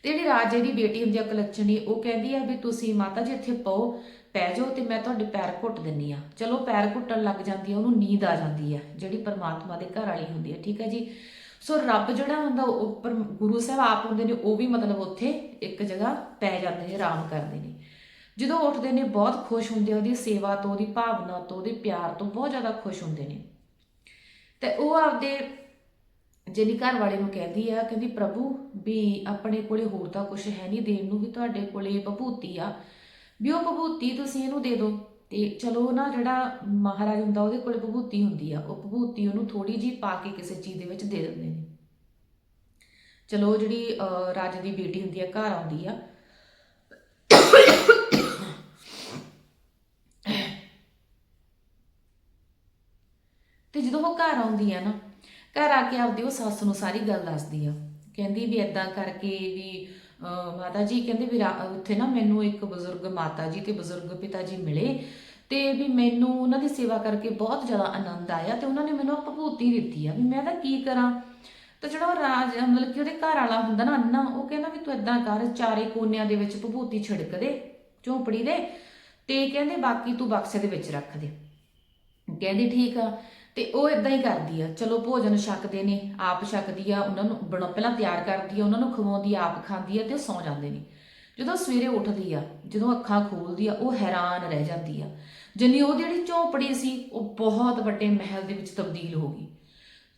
[SPEAKER 1] ਤੇ ਜਿਹੜੀ ਰਾਜੇ ਦੀ ਬੇਟੀ ਹੁੰਦੀ ਆ ਕਲਚਣੀ, ਉਹ ਕਹਿੰਦੀ ਆ ਵੀ ਤੁਸੀਂ ਮਾਤਾ ਜੀ ਇੱਥੇ ਪਓ, ਪੈ ਜਾਓ ਤੇ ਮੈਂ ਤੁਹਾਡੇ ਪੈਰ ਘੁੱਟ ਦਿੰਨੀ ਆ। ਚਲੋ ਪੈਰ ਘੁੱਟਣ ਲੱਗ ਜਾਂਦੀ ਆ, ਉਹਨੂੰ ਨੀਂਦ ਆ ਜਾਂਦੀ ਆ, ਜਿਹੜੀ ਪਰਮਾਤਮਾ ਦੇ ਘਰ ਵਾਲੀ ਹੁੰਦੀ ਆ, ਠੀਕ ਹੈ ਜੀ? ਸੋ ਰੱਬ ਜਿਹੜਾ ਹੁੰਦਾ, ਉਹ ਪਰ ਗੁਰੂ ਸਾਹਿਬ ਆਪ ਹੁੰਦੇ ਨੇ, ਉਹ ਵੀ ਮਤਲਬ ਉੱਥੇ ਇੱਕ ਜਗ੍ਹਾ ਪੈ ਜਾਂਦੇ ਨੇ, ਆਰਾਮ ਕਰਦੇ ਨੇ। ਜਦੋਂ ਉੱਠਦੇ ਨੇ, ਬਹੁਤ ਖੁਸ਼ ਹੁੰਦੇ ਆ, ਉਹਦੀ ਸੇਵਾ ਤੋਂ, ਉਹਦੀ ਭਾਵਨਾ ਤੋਂ, ਉਹਦੇ ਪਿਆਰ ਤੋਂ ਬਹੁਤ ਜ਼ਿਆਦਾ ਖੁਸ਼ ਹੁੰਦੇ ਨੇ। ਤੇ ਉਹ ਆਪਦੇ ਜਿਹੜੀ ਘਰ ਵਾਲੇ ਨੂੰ ਕਹਿੰਦੀ ਆ ਕਹਿੰਦੀ ਪ੍ਰਭੂ ਵੀ ਆਪਣੇ ਕੋਲੇ ਹੋਰ ਤਾਂ ਕੁਝ ਹੈ ਨਹੀਂ ਦੇਣ ਨੂੰ ਵੀ ਤੁਹਾਡੇ ਕੋਲੇ ਭਭੂਤੀ ਆ। ਵੀ ਉਹ ਭਭੂਤੀ ਤੁਸੀਂ ਇਹਨੂੰ ਦੇ ਦਿਓ ਤੇ ਚਲੋ ਨਾ ਜਿਹੜਾ ਮਹਾਰਾਜ ਹੁੰਦਾ ਉਹਦੇ ਕੋਲੇ ਭਭੂਤੀ ਹੁੰਦੀ ਆ। ਉਹ ਭਭੂਤੀ ਉਹਨੂੰ ਥੋੜੀ ਜੀ ਪਾ ਕੇ ਕਿਸੇ ਚੀਜ਼ ਦੇ ਵਿੱਚ ਦੇ ਦਿੰਦੇ ਨੇ। ਚਲੋ ਉਹ ਜਿਹੜੀ ਅਹ, ਰਾਜੇ ਦੀ ਬੇਟੀ ਹੁੰਦੀ ਆ ਘਰ ਆਉਂਦੀ ਆ। ਤੇ ਜਦੋਂ ਉਹ ਘਰ ਆਉਂਦੀ ਆ ਨਾ ਘਰ ਆ ਕੇ ਆਪਦੀ ਉਹ ਸੱਸ ਨੂੰ ਸਾਰੀ ਗੱਲ ਦੱਸਦੀ ਆ। ਕਹਿੰਦੀ ਵੀ ਐਦਾਂ ਕਰਕੇ ਵੀ ਅਹ, ਮਾਤਾ ਜੀ ਕਹਿੰਦੇ ਵੀ ਉੱਥੇ ਨਾ ਮੈਨੂੰ ਇੱਕ ਬਜ਼ੁਰਗ ਮਾਤਾ ਜੀ ਤੇ ਬਜ਼ੁਰਗ ਪਿਤਾ ਜੀ ਮਿਲੇ ਤੇ ਵੀ ਮੈਨੂੰ ਉਹਨਾਂ ਦੀ ਸੇਵਾ ਕਰਕੇ ਬਹੁਤ ਜ਼ਿਆਦਾ ਆਨੰਦ ਆਇਆ ਤੇ ਉਹਨਾਂ ਨੇ ਮੈਨੂੰ ਆਹ ਭਭੂਤੀ ਦਿੱਤੀ ਆ ਵੀ ਮੈਂ ਤਾਂ ਕੀ ਕਰਾਂ। ਤਾਂ ਜਿਹੜਾ ਉਹ ਰਾਜ ਮਤਲਬ ਕਿ ਉਹਦੇ ਘਰ ਵਾਲਾ ਹੁੰਦਾ ਨਾ ਅੰਨਾ ਉਹ ਕਹਿੰਦਾ ਵੀ ਤੂੰ ਐਦਾਂ ਕਰ ਚਾਰੇ ਕੋਨਿਆਂ ਦੇ ਵਿੱਚ ਭਭੂਤੀ ਛਿੜਕ ਦੇ ਝੋਂਪੜੀ ਦੇ ਤੇ ਕਹਿੰਦੇ ਬਾਕੀ ਤੂੰ ਬਕਸੇ ਦੇ ਵਿੱਚ ਰੱਖ ਦੇ। ਕਹਿੰਦੀ ਠੀਕ ਆ। ਤੇ ਉਹ ਇਦਾਂ ਹੀ ਕਰਦੀ ਆ। ਚਲੋ, ਭੋਜਨ ਛਕਦੇ ਨੇ, ਆਪ ਛਕਦੀ ਆ, ਉਹਨਾਂ ਨੂੰ ਬਣਾ, ਪਹਿਲਾਂ ਤਿਆਰ ਕਰਦੀ ਆ, ਉਹਨਾਂ ਨੂੰ ਖਵਾਉਂਦੀ ਆ, ਆਪ ਖਾਂਦੀ ਆ ਤੇ ਉਹ ਸੌਂ ਜਾਂਦੇ ਨੇ। ਜਦੋਂ ਸਵੇਰੇ ਉੱਠਦੀ ਆ, ਜਦੋਂ ਅੱਖਾਂ ਖੋਲਦੀ ਆ, ਉਹ ਹੈਰਾਨ ਰਹਿ ਜਾਂਦੀ ਆ। ਜਿੰਨੀ ਉਹ ਜਿਹੜੀ ਝੌਂਪੜੀ ਸੀ, ਉਹ ਬਹੁਤ ਵੱਡੇ ਮਹਿਲ ਦੇ ਵਿੱਚ ਤਬਦੀਲ ਹੋ ਗਈ।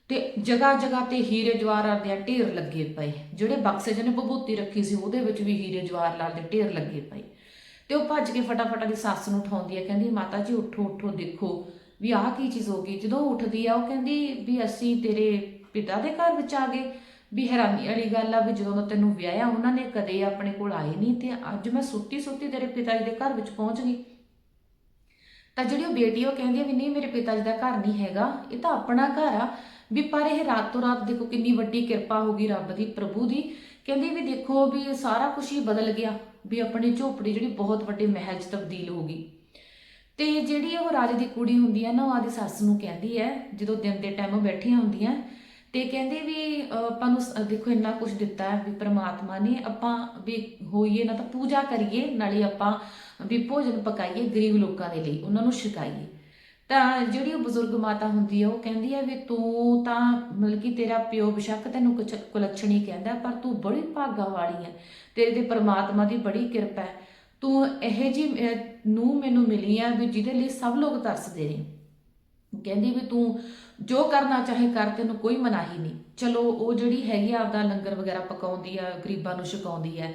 [SPEAKER 1] ਤੇ ਜਗ੍ਹਾ ਜਗ੍ਹਾ ਤੇ ਹੀਰੇ ਜਵਾਹਰਾਤ ਦੇ ਢੇਰ ਲੱਗੇ ਪਏ। ਜਿਹੜੇ ਬਕਸੇ ਜਿਹਨੇ ਭਭੂਤੀ ਰੱਖੀ ਸੀ, ਉਹਦੇ ਵਿੱਚ ਵੀ ਹੀਰੇ ਜਵਾਹਰਾਤ ਦੇ ਢੇਰ ਲੱਗੇ ਪਏ। ਤੇ ਉਹ ਭੱਜ ਕੇ ਫਟਾਫਟ ਦੀ ਸੱਸ ਨੂੰ ਉਠਾਉਂਦੀ ਹੈ ਕਹਿੰਦੀ, ਮਾਤਾ ਜੀ, ਉੱਠੋ ਉੱਠੋ, ਦੇਖੋ। ਵੀ ਆਹ ਕੀ ਚੀਜ਼ ਹੋ ਗਈ? ਜਦੋਂ ਉੱਠਦੀ ਆ, ਉਹ ਕਹਿੰਦੀ ਵੀ ਅਸੀਂ ਤੇਰੇ ਪਿਤਾ ਦੇ ਘਰ ਵਿੱਚ ਆ ਗਏ। ਵੀ ਹੈਰਾਨੀ ਵਾਲੀ ਗੱਲ ਆ ਵੀ ਜਦੋਂ ਦਾ ਤੈਨੂੰ ਵਿਆਹਿਆ, ਉਹਨਾਂ ਨੇ ਕਦੇ ਆਪਣੇ ਕੋਲ ਆਏ ਨਹੀਂ ਤੇ ਅੱਜ ਮੈਂ ਸੁੱਤੀ ਸੁੱਤੀ ਤੇਰੇ ਪਿਤਾ ਜੀ ਦੇ ਘਰ ਵਿੱਚ ਪਹੁੰਚ ਗਈ। ਤਾਂ ਜਿਹੜੀ ਉਹ ਬੇਟੀ ਉਹ ਕਹਿੰਦੀ ਆ ਵੀ ਨਹੀਂ, ਮੇਰੇ ਪਿਤਾ ਜੀ ਦਾ ਘਰ ਨਹੀਂ ਹੈਗਾ, ਇਹ ਤਾਂ ਆਪਣਾ ਘਰ ਆ। ਵੀ ਪਰ ਇਹ ਰਾਤੋਂ ਰਾਤ ਦੇਖੋ ਕਿੰਨੀ ਵੱਡੀ ਕਿਰਪਾ ਹੋ ਗਈ ਰੱਬ ਦੀ, ਪ੍ਰਭੂ ਦੀ। ਕਹਿੰਦੀ ਵੀ ਦੇਖੋ ਵੀ ਸਾਰਾ ਕੁਝ ਹੀ ਬਦਲ ਗਿਆ, ਵੀ ਆਪਣੀ ਝੋਪੜੀ ਜਿਹੜੀ ਬਹੁਤ ਵੱਡੇ ਮਹਿਲ 'ਚ ਤਬਦੀਲ ਹੋ ਗਈ। ਤੇ ਜਿਹੜੀ ਉਹ ਰਾਜੇ ਦੀ ਕੁੜੀ ਹੁੰਦੀ ਹੈ ਨਾ, ਉਹ ਆਦੀ ਸੱਸ ਨੂੰ ਕਹਿੰਦੀ ਹੈ ਜਦੋਂ ਦਿਨ ਦੇ ਟਾਈਮ ਉਹ ਬੈਠੀਆਂ ਹੁੰਦੀਆਂ, ਤੇ ਕਹਿੰਦੇ ਵੀ ਆਪਾਂ ਨੂੰ ਦੇਖੋ ਇੰਨਾ ਕੁਝ ਦਿੱਤਾ ਹੈ ਵੀ ਪ੍ਰਮਾਤਮਾ ਨੇ, ਆਪਾਂ ਵੀ ਹੋਈਏ ਨਾ ਤਾਂ ਪੂਜਾ ਕਰੀਏ, ਨਾਲੇ ਆਪਾਂ ਵੀ ਭੋਜਨ ਪਕਾਈਏ ਗਰੀਬ ਲੋਕਾਂ ਦੇ ਲਈ, ਉਹਨਾਂ ਨੂੰ ਛਕਾਈਏ। ਤਾਂ ਜਿਹੜੀ ਉਹ ਬਜ਼ੁਰਗ ਮਾਤਾ ਹੁੰਦੀ ਹੈ ਉਹ ਕਹਿੰਦੀ ਹੈ ਵੀ ਤੂੰ ਤਾਂ ਮਤਲਬ ਕਿ ਤੇਰਾ ਪਿਓ ਬਿਸ਼ੱਕ ਤੈਨੂੰ ਕੁਛ ਕੁਲੱਛਣੀ ਕਹਿੰਦਾ, ਪਰ ਤੂੰ ਬੜੀ ਭਾਗਾ ਵਾਲੀ ਹੈ ਤੇਰੇ ਤੇ ਪ੍ਰਮਾਤਮਾ ਦੀ ਬੜੀ ਕਿਰਪਾ ਹੈ। ਤੂੰ ਇਹ ਜੀ ਨੂੰ ਮੈਨੂੰ ਮਿਲੀ ਆ ਵੀ ਜਿਹਦੇ ਲਈ ਸਭ ਲੋਕ ਤਰਸਦੇ ਨੇ। ਕਹਿੰਦੀ ਵੀ ਤੂੰ ਜੋ ਕਰਨਾ ਚਾਹੇ ਕਰ, ਤੈਨੂੰ ਕੋਈ ਮਨਾਹੀ ਨਹੀਂ। ਚਲੋ, ਉਹ ਜਿਹੜੀ ਹੈਗੀ ਆ, ਆਪਦਾ ਲੰਗਰ ਵਗੈਰਾ ਪਕਾਉਂਦੀ ਆ, ਗਰੀਬਾਂ ਨੂੰ ਛਕਾਉਂਦੀ ਆ,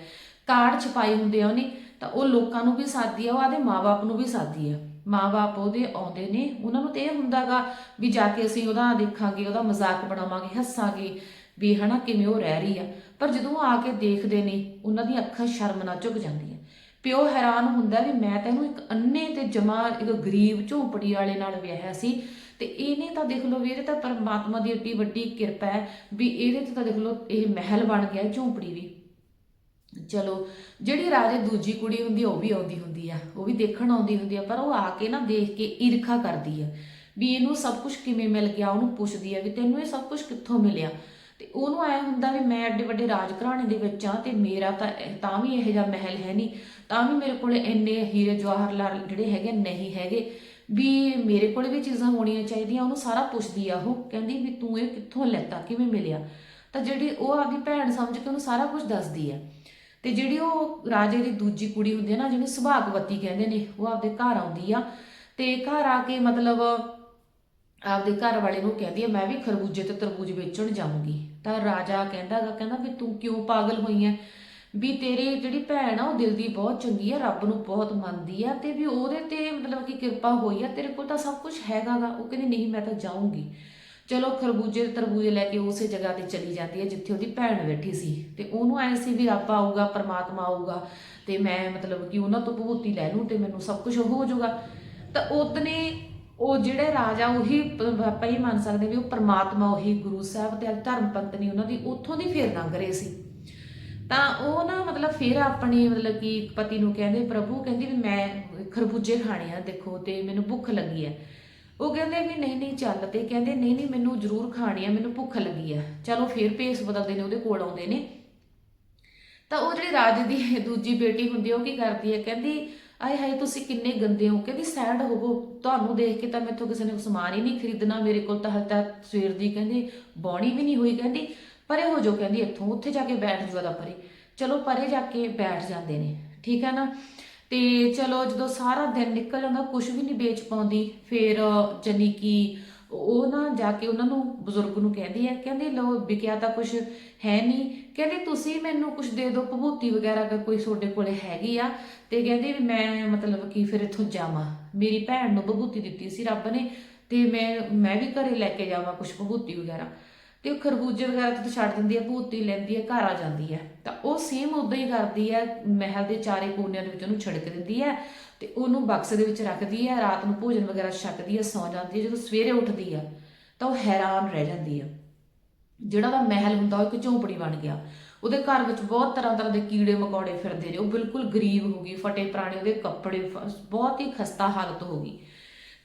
[SPEAKER 1] ਕਾਰਡ ਛਪਾਈ ਹੁੰਦੇ ਆ ਉਹਨੇ, ਤਾਂ ਉਹ ਲੋਕਾਂ ਨੂੰ ਵੀ ਸਾਦੀ ਆ, ਉਹ ਆਦੇ ਮਾਪੇ ਨੂੰ ਵੀ ਸਾਦੀ ਆ। ਮਾਪੇ ਉਹਦੇ ਆਉਂਦੇ ਨੇ, ਉਹਨਾਂ ਨੂੰ ਤੇ ਇਹ ਹੁੰਦਾਗਾ ਵੀ ਜਾ ਕੇ ਅਸੀਂ ਉਹਦਾ ਦੇਖਾਂਗੇ, ਉਹਦਾ ਮਜ਼ਾਕ ਬਣਾਵਾਂਗੇ, ਹੱਸਾਂਗੇ ਵੀ ਹਨਾ ਕਿਵੇਂ ਉਹ ਰਹਿ ਰਹੀ ਆ। ਪਰ ਜਦੋਂ ਉਹ ਆ ਕੇ ਦੇਖਦੇ ਨੇ, ਉਹਨਾਂ ਦੀਆਂ ਅੱਖਾਂ ਸ਼ਰਮ ਨਾਲ ਝੁਕ ਜਾਂਦੀਆਂ। ਪਿਓ ਹੈਰਾਨ ਹੁੰਦਾ ਵੀ ਮੈਂ ਤੈਨੂੰ ਇੱਕ ਅੰਨੇ ਤੇ ਜਮਾ ਇੱਕ ਗਰੀਬ ਝੋਂਪੜੀ ਵਾਲੇ ਨਾਲ ਵਿਆਹਿਆ ਸੀ ਤੇ ਇਹਨੇ ਤਾਂ ਦੇਖ ਲਓ ਵੀ ਇਹਦੇ ਤਾਂ ਪਰਮਾਤਮਾ ਦੀ ਏਡੀ ਵੱਡੀ ਕਿਰਪਾ ਹੈ ਵੀ ਇਹਦੇ ਤੇ ਤਾਂ ਦੇਖ ਲਓ ਇਹ ਮਹਿਲ ਬਣ ਗਿਆ ਇਹ ਝੋਂਪੜੀ ਵੀ। ਚਲੋ, ਜਿਹੜੀ ਰਾਜੇ ਦੂਜੀ ਕੁੜੀ ਹੁੰਦੀ ਆ, ਉਹ ਵੀ ਆਉਂਦੀ ਹੁੰਦੀ ਆ, ਉਹ ਵੀ ਦੇਖਣ ਆਉਂਦੀ ਹੁੰਦੀ ਆ, ਪਰ ਉਹ ਆ ਕੇ ਨਾ ਦੇਖ ਕੇ ਈਰਖਾ ਕਰਦੀ ਆ ਵੀ ਇਹਨੂੰ ਸਭ ਕੁਝ ਕਿਵੇਂ ਮਿਲ ਗਿਆ, ਉਹਨੂੰ ਪੁੱਛਦੀ ਆ ਵੀ ਤੈਨੂੰ ਇਹ ਸਭ ਕੁਝ ਕਿੱਥੋਂ ਮਿਲਿਆ? ਤੇ ਉਹਨੂੰ ਐ ਹੁੰਦਾ ਵੀ ਮੈਂ ਐਡੇ ਵੱਡੇ ਰਾਜ ਘਰਾਣੇ ਦੇ ਵਿੱਚ ਆ ਤੇ ਮੇਰਾ ਤਾਂ ਇਹ- ਤਾਂ ਵੀ ਇਹੋ ਜਿਹਾ ਮਹਿਲ ਹੈ ਨਹੀਂ। ਤਾਂ ਵੀ ਮੇਰੇ ਕੋਲ ਇੰਨੇ ਹੀਰੇ ਜਵਾਹਰ ਜਿਹੜੇ ਹੈਗੇ ਨਹੀਂ ਹੈਗੇ। ਵੀ ਮੇਰੇ ਕੋਲ ਵੀ ਚੀਜ਼ਾਂ ਹੋਣੀਆਂ ਚਾਹੀਦੀਆਂ, ਉਹਨੂੰ ਸਾਰਾ ਪੁੱਛਦੀ ਆ ਉਹ। ਕਹਿੰਦੀ ਵੀ ਤੂੰ ਇਹ ਕਿੱਥੋਂ ਲੈਤਾ, ਕਿਵੇਂ ਮਿਲਿਆ? ਤਾਂ ਜਿਹੜੀ ਉਹ ਆਪਦੀ ਭੈਣ ਸਮਝ ਕੇ ਉਹਨੂੰ ਸਾਰਾ ਕੁਝ ਦੱਸਦੀ ਆ। ਤੇ ਜਿਹੜੀ ਉਹ ਰਾਜੇ ਦੀ ਦੂਜੀ ਕੁੜੀ ਹੁੰਦੀ ਹੈ ਨਾ, ਜਿਹਨੂੰ ਸੁਭਾਗਵਤੀ ਕਹਿੰਦੇ ਨੇ, ਉਹ ਆਪਦੇ ਘਰ ਆਉਂਦੀ ਆ। ਤੇ ਘਰ ਆ ਕੇ ਮਤਲਬ ਆਪਦੇ ਘਰ ਵਾਲੇ ਨੂੰ ਕਹਿੰਦੀ ਆ ਮੈਂ ਵੀ ਖਰਬੂਜੇ ਤੇ ਤਰਬੂਜ ਵੇਚਣ ਜਾਊਂਗੀ। ਤਾਂ ਰਾਜਾ ਕਹਿੰਦਾਗਾ ਕਹਿੰਦਾ ਵੀ ਤੂੰ ਕਿਉਂ ਪਾਗਲ ਹੋਈ ਐ? ਵੀ ਤੇਰੀ ਜਿਹੜੀ ਭੈਣ ਆ, ਉਹ ਦਿਲ ਦੀ ਬਹੁਤ ਚੰਗੀ ਆ, ਰੱਬ ਨੂੰ ਬਹੁਤ ਮੰਨਦੀ ਆ, ਤੇ ਵੀ ਉਹਦੇ ਤੇ ਮਤਲਬ ਕਿ ਕਿਰਪਾ ਹੋਈ ਆ, ਤੇਰੇ ਕੋਲ ਤਾਂ ਸਭ ਕੁਝ ਹੈਗਾਗਾ ਉਹ ਕਹਿੰਦੀ, ਨਹੀਂ, ਮੈਂ ਤਾਂ ਜਾਊਂਗੀ। ਚਲੋ, ਖਰਬੂਜੇ ਤੇ ਤਰਬੂਜੇ ਲੈ ਕੇ ਉਸੇ ਜਗ੍ਹਾ ਤੇ ਚਲੀ ਜਾਂਦੀ ਹੈ ਜਿੱਥੇ ਉਹਦੀ ਭੈਣ ਬੈਠੀ ਸੀ। ਤੇ ਉਹਨੂੰ ਐ ਸੀ ਵੀ ਰੱਬ ਆਊਗਾ, ਪਰਮਾਤਮਾ ਆਊਗਾ, ਤੇ ਮੈਂ ਮਤਲਬ ਕਿ ਉਹਨਾਂ ਤੋਂ ਭਭੂਤੀ ਲੈ ਲੂੰ ਤੇ ਮੈਨੂੰ ਸਭ ਕੁਝ ਹੋ ਜਾਊਗਾ। ਤਾਂ ਉਹਦਨੇ ਉਹ ਜਿਹੜੇ ਰਾਜਾ ਉਹੀ ਆਪਾਂ ਹੀ ਮੰਨ ਸਕਦੇ ਵੀ ਉਹ ਪਰਮਾਤਮਾ ਉਹੀ ਗੁਰੂ ਸਾਹਿਬ ਤੇ ਧਰਮ ਪਤਨੀ ਉਹਨਾਂ ਦੀ ਉੱਥੋਂ ਦੀ ਫੇਰ ਲੰਘ ਰਹੇ ਸੀ। ਤਾਂ ਉਹ ਨਾ ਮਤਲਬ ਫਿਰ ਆਪਣੀ ਮਤਲਬ ਕਿ ਪਤੀ ਨੂੰ ਕਹਿੰਦੇ, ਪ੍ਰਭੂ, ਕਹਿੰਦੀ ਵੀ ਮੈਂ ਖਰਬੂਜੇ ਖਾਣੇ ਆ, ਦੇਖੋ ਤੇ ਮੈਨੂੰ ਭੁੱਖ ਲੱਗੀ ਹੈ ਉਹ ਕਹਿੰਦੇ ਵੀ ਨਹੀਂ ਨਹੀਂ ਚੱਲ ਤੇ ਕਹਿੰਦੇ, ਨਹੀਂ ਨਹੀਂ ਮੈਨੂੰ ਜ਼ਰੂਰ ਖਾਣੀ ਆ, ਮੈਨੂੰ ਭੁੱਖ ਲੱਗੀ ਆ। ਚਲੋ ਫਿਰ ਭੇਸ ਬਦਲਦੇ ਨੇ, ਉਹਦੇ ਕੋਲ ਆਉਂਦੇ ਨੇ। ਤਾਂ ਉਹ ਜਿਹੜੀ ਰਾਜੇ ਦੀ ਦੂਜੀ ਬੇਟੀ ਹੁੰਦੀ ਆ, ਉਹ ਕੀ ਕਰਦੀ ਹੈ ਕਹਿੰਦੀ ਆਏ ਹਾਏ, ਤੁਸੀਂ ਕਿੰਨੇ ਗੰਦੇ ਹੋ, ਕਹਿੰਦੀ ਸੈਡ ਹੋਵੋ ਤੁਹਾਨੂੰ ਦੇਖ ਕੇ ਤਾਂ ਮੈਥੋਂ ਕਿਸੇ ਨੇ ਸਮਾਨ ਹੀ ਨਹੀਂ ਖਰੀਦਣਾ, ਮੇਰੇ ਕੋਲ ਤਾਂ ਹਜੇ ਸਵੇਰ ਦੀ ਕਹਿੰਦੀ ਬੌਣੀ ਵੀ ਨਹੀਂ ਹੋਈ ਕਹਿੰਦੀ। ਪਰੇ ਹੋ ਜੋ ਕਹਿੰਦੀ, ਇੱਥੋਂ ਉੱਥੇ ਜਾ ਕੇ ਬੈਠ ਜੂਗਾ ਪਰੇ। ਚਲੋ ਪਰੇ ਜਾ ਕੇ ਬੈਠ ਜਾਂਦੇ ਨੇ, ਠੀਕ ਹੈ ਨਾ? ਤੇ ਚਲੋ ਜਦੋਂ ਸਾਰਾ ਦਿਨ ਨਿਕਲ ਜਾਂਦਾ ਕੁਝ ਵੀ ਨਹੀਂ ਵੇਚ ਪਾਉਂਦੀ, ਫੇਰ ਜਾਨੀ ਕਿ ਉਹ ਨਾ ਜਾ ਕੇ ਉਹਨਾਂ ਨੂੰ ਬਜ਼ੁਰਗ ਨੂੰ ਕਹਿੰਦੀ ਹੈ ਕਹਿੰਦੇ ਲੋ ਵਿਕਿਆ ਤਾਂ ਕੁਝ ਹੈ ਨਹੀਂ। ਕਹਿੰਦੇ, ਤੁਸੀਂ ਮੈਨੂੰ ਕੁਝ ਦੇ ਦਿਓ ਭਬੂਤੀ ਵਗੈਰਾ ਅਗਰ ਕੋਈ ਤੁਹਾਡੇ ਕੋਲੇ ਹੈਗੀ ਆ। ਤੇ ਕਹਿੰਦੇ ਵੀ ਮੈਂ ਮਤਲਬ ਕਿ ਫਿਰ ਇੱਥੋਂ ਜਾਵਾਂ। ਮੇਰੀ ਭੈਣ ਨੂੰ ਭਭੂਤੀ ਦਿੱਤੀ ਸੀ ਰੱਬ ਨੇ ਤੇ ਮੈਂ ਮੈਂ ਵੀ ਘਰੇ ਲੈ ਕੇ ਜਾਵਾਂ ਕੁਝ ਭਬੂਤੀ ਵਗੈਰਾ। ਤੇ ਉਹ ਖਰਬੂਜੇ ਵਗੈਰਾ ਤੇ ਛੱਡ ਦਿੰਦੀ ਹੈ ਭੂਤੀ ਲੈਂਦੀ ਹੈ ਘਰ ਆ ਜਾਂਦੀ ਹੈ ਤਾਂ ਉਹ ਸੇਮ ਉਦਾਂ ਹੀ ਕਰਦੀ ਹੈ ਮਹਿਲ ਦੇ ਚਾਰੇ ਕੋਨਿਆਂ ਦੇ ਵਿੱਚ ਉਹਨੂੰ ਛਿੜਕ ਦਿੰਦੀ ਹੈ ਤੇ ਉਹਨੂੰ ਬਕਸ ਦੇ ਵਿੱਚ ਰੱਖਦੀ ਹੈ ਰਾਤ ਨੂੰ ਭੋਜਨ ਵਗੈਰਾ ਛਕਦੀ ਹੈ ਸੌ ਜਾਂਦੀ ਹੈ ਜਦੋਂ ਸਵੇਰੇ ਉੱਠਦੀ ਹੈ ਤਾਂ ਉਹ ਹੈਰਾਨ ਰਹਿ ਜਾਂਦੀ ਹੈ ਜਿਹੜਾ ਦਾ ਮਹਿਲ ਹੁੰਦਾ, ਉਹ ਇੱਕ ਝੌਂਪੜੀ ਬਣ ਗਿਆ। ਉਹਦੇ ਘਰ ਵਿੱਚ ਬਹੁਤ ਤਰ੍ਹਾਂ ਤਰ੍ਹਾਂ ਦੇ ਕੀੜੇ ਮਕੌੜੇ ਫਿਰਦੇ ਨੇ। ਉਹ ਬਿਲਕੁਲ ਗਰੀਬ ਹੋ ਗਈ, ਫਟੇ ਪੁਰਾਣੇ ਉਹਦੇ ਕੱਪੜੇ ਬਹੁਤ ਹੀ ਖਸਤਾ ਹਾਲਤ ਹੋ ਗਈ।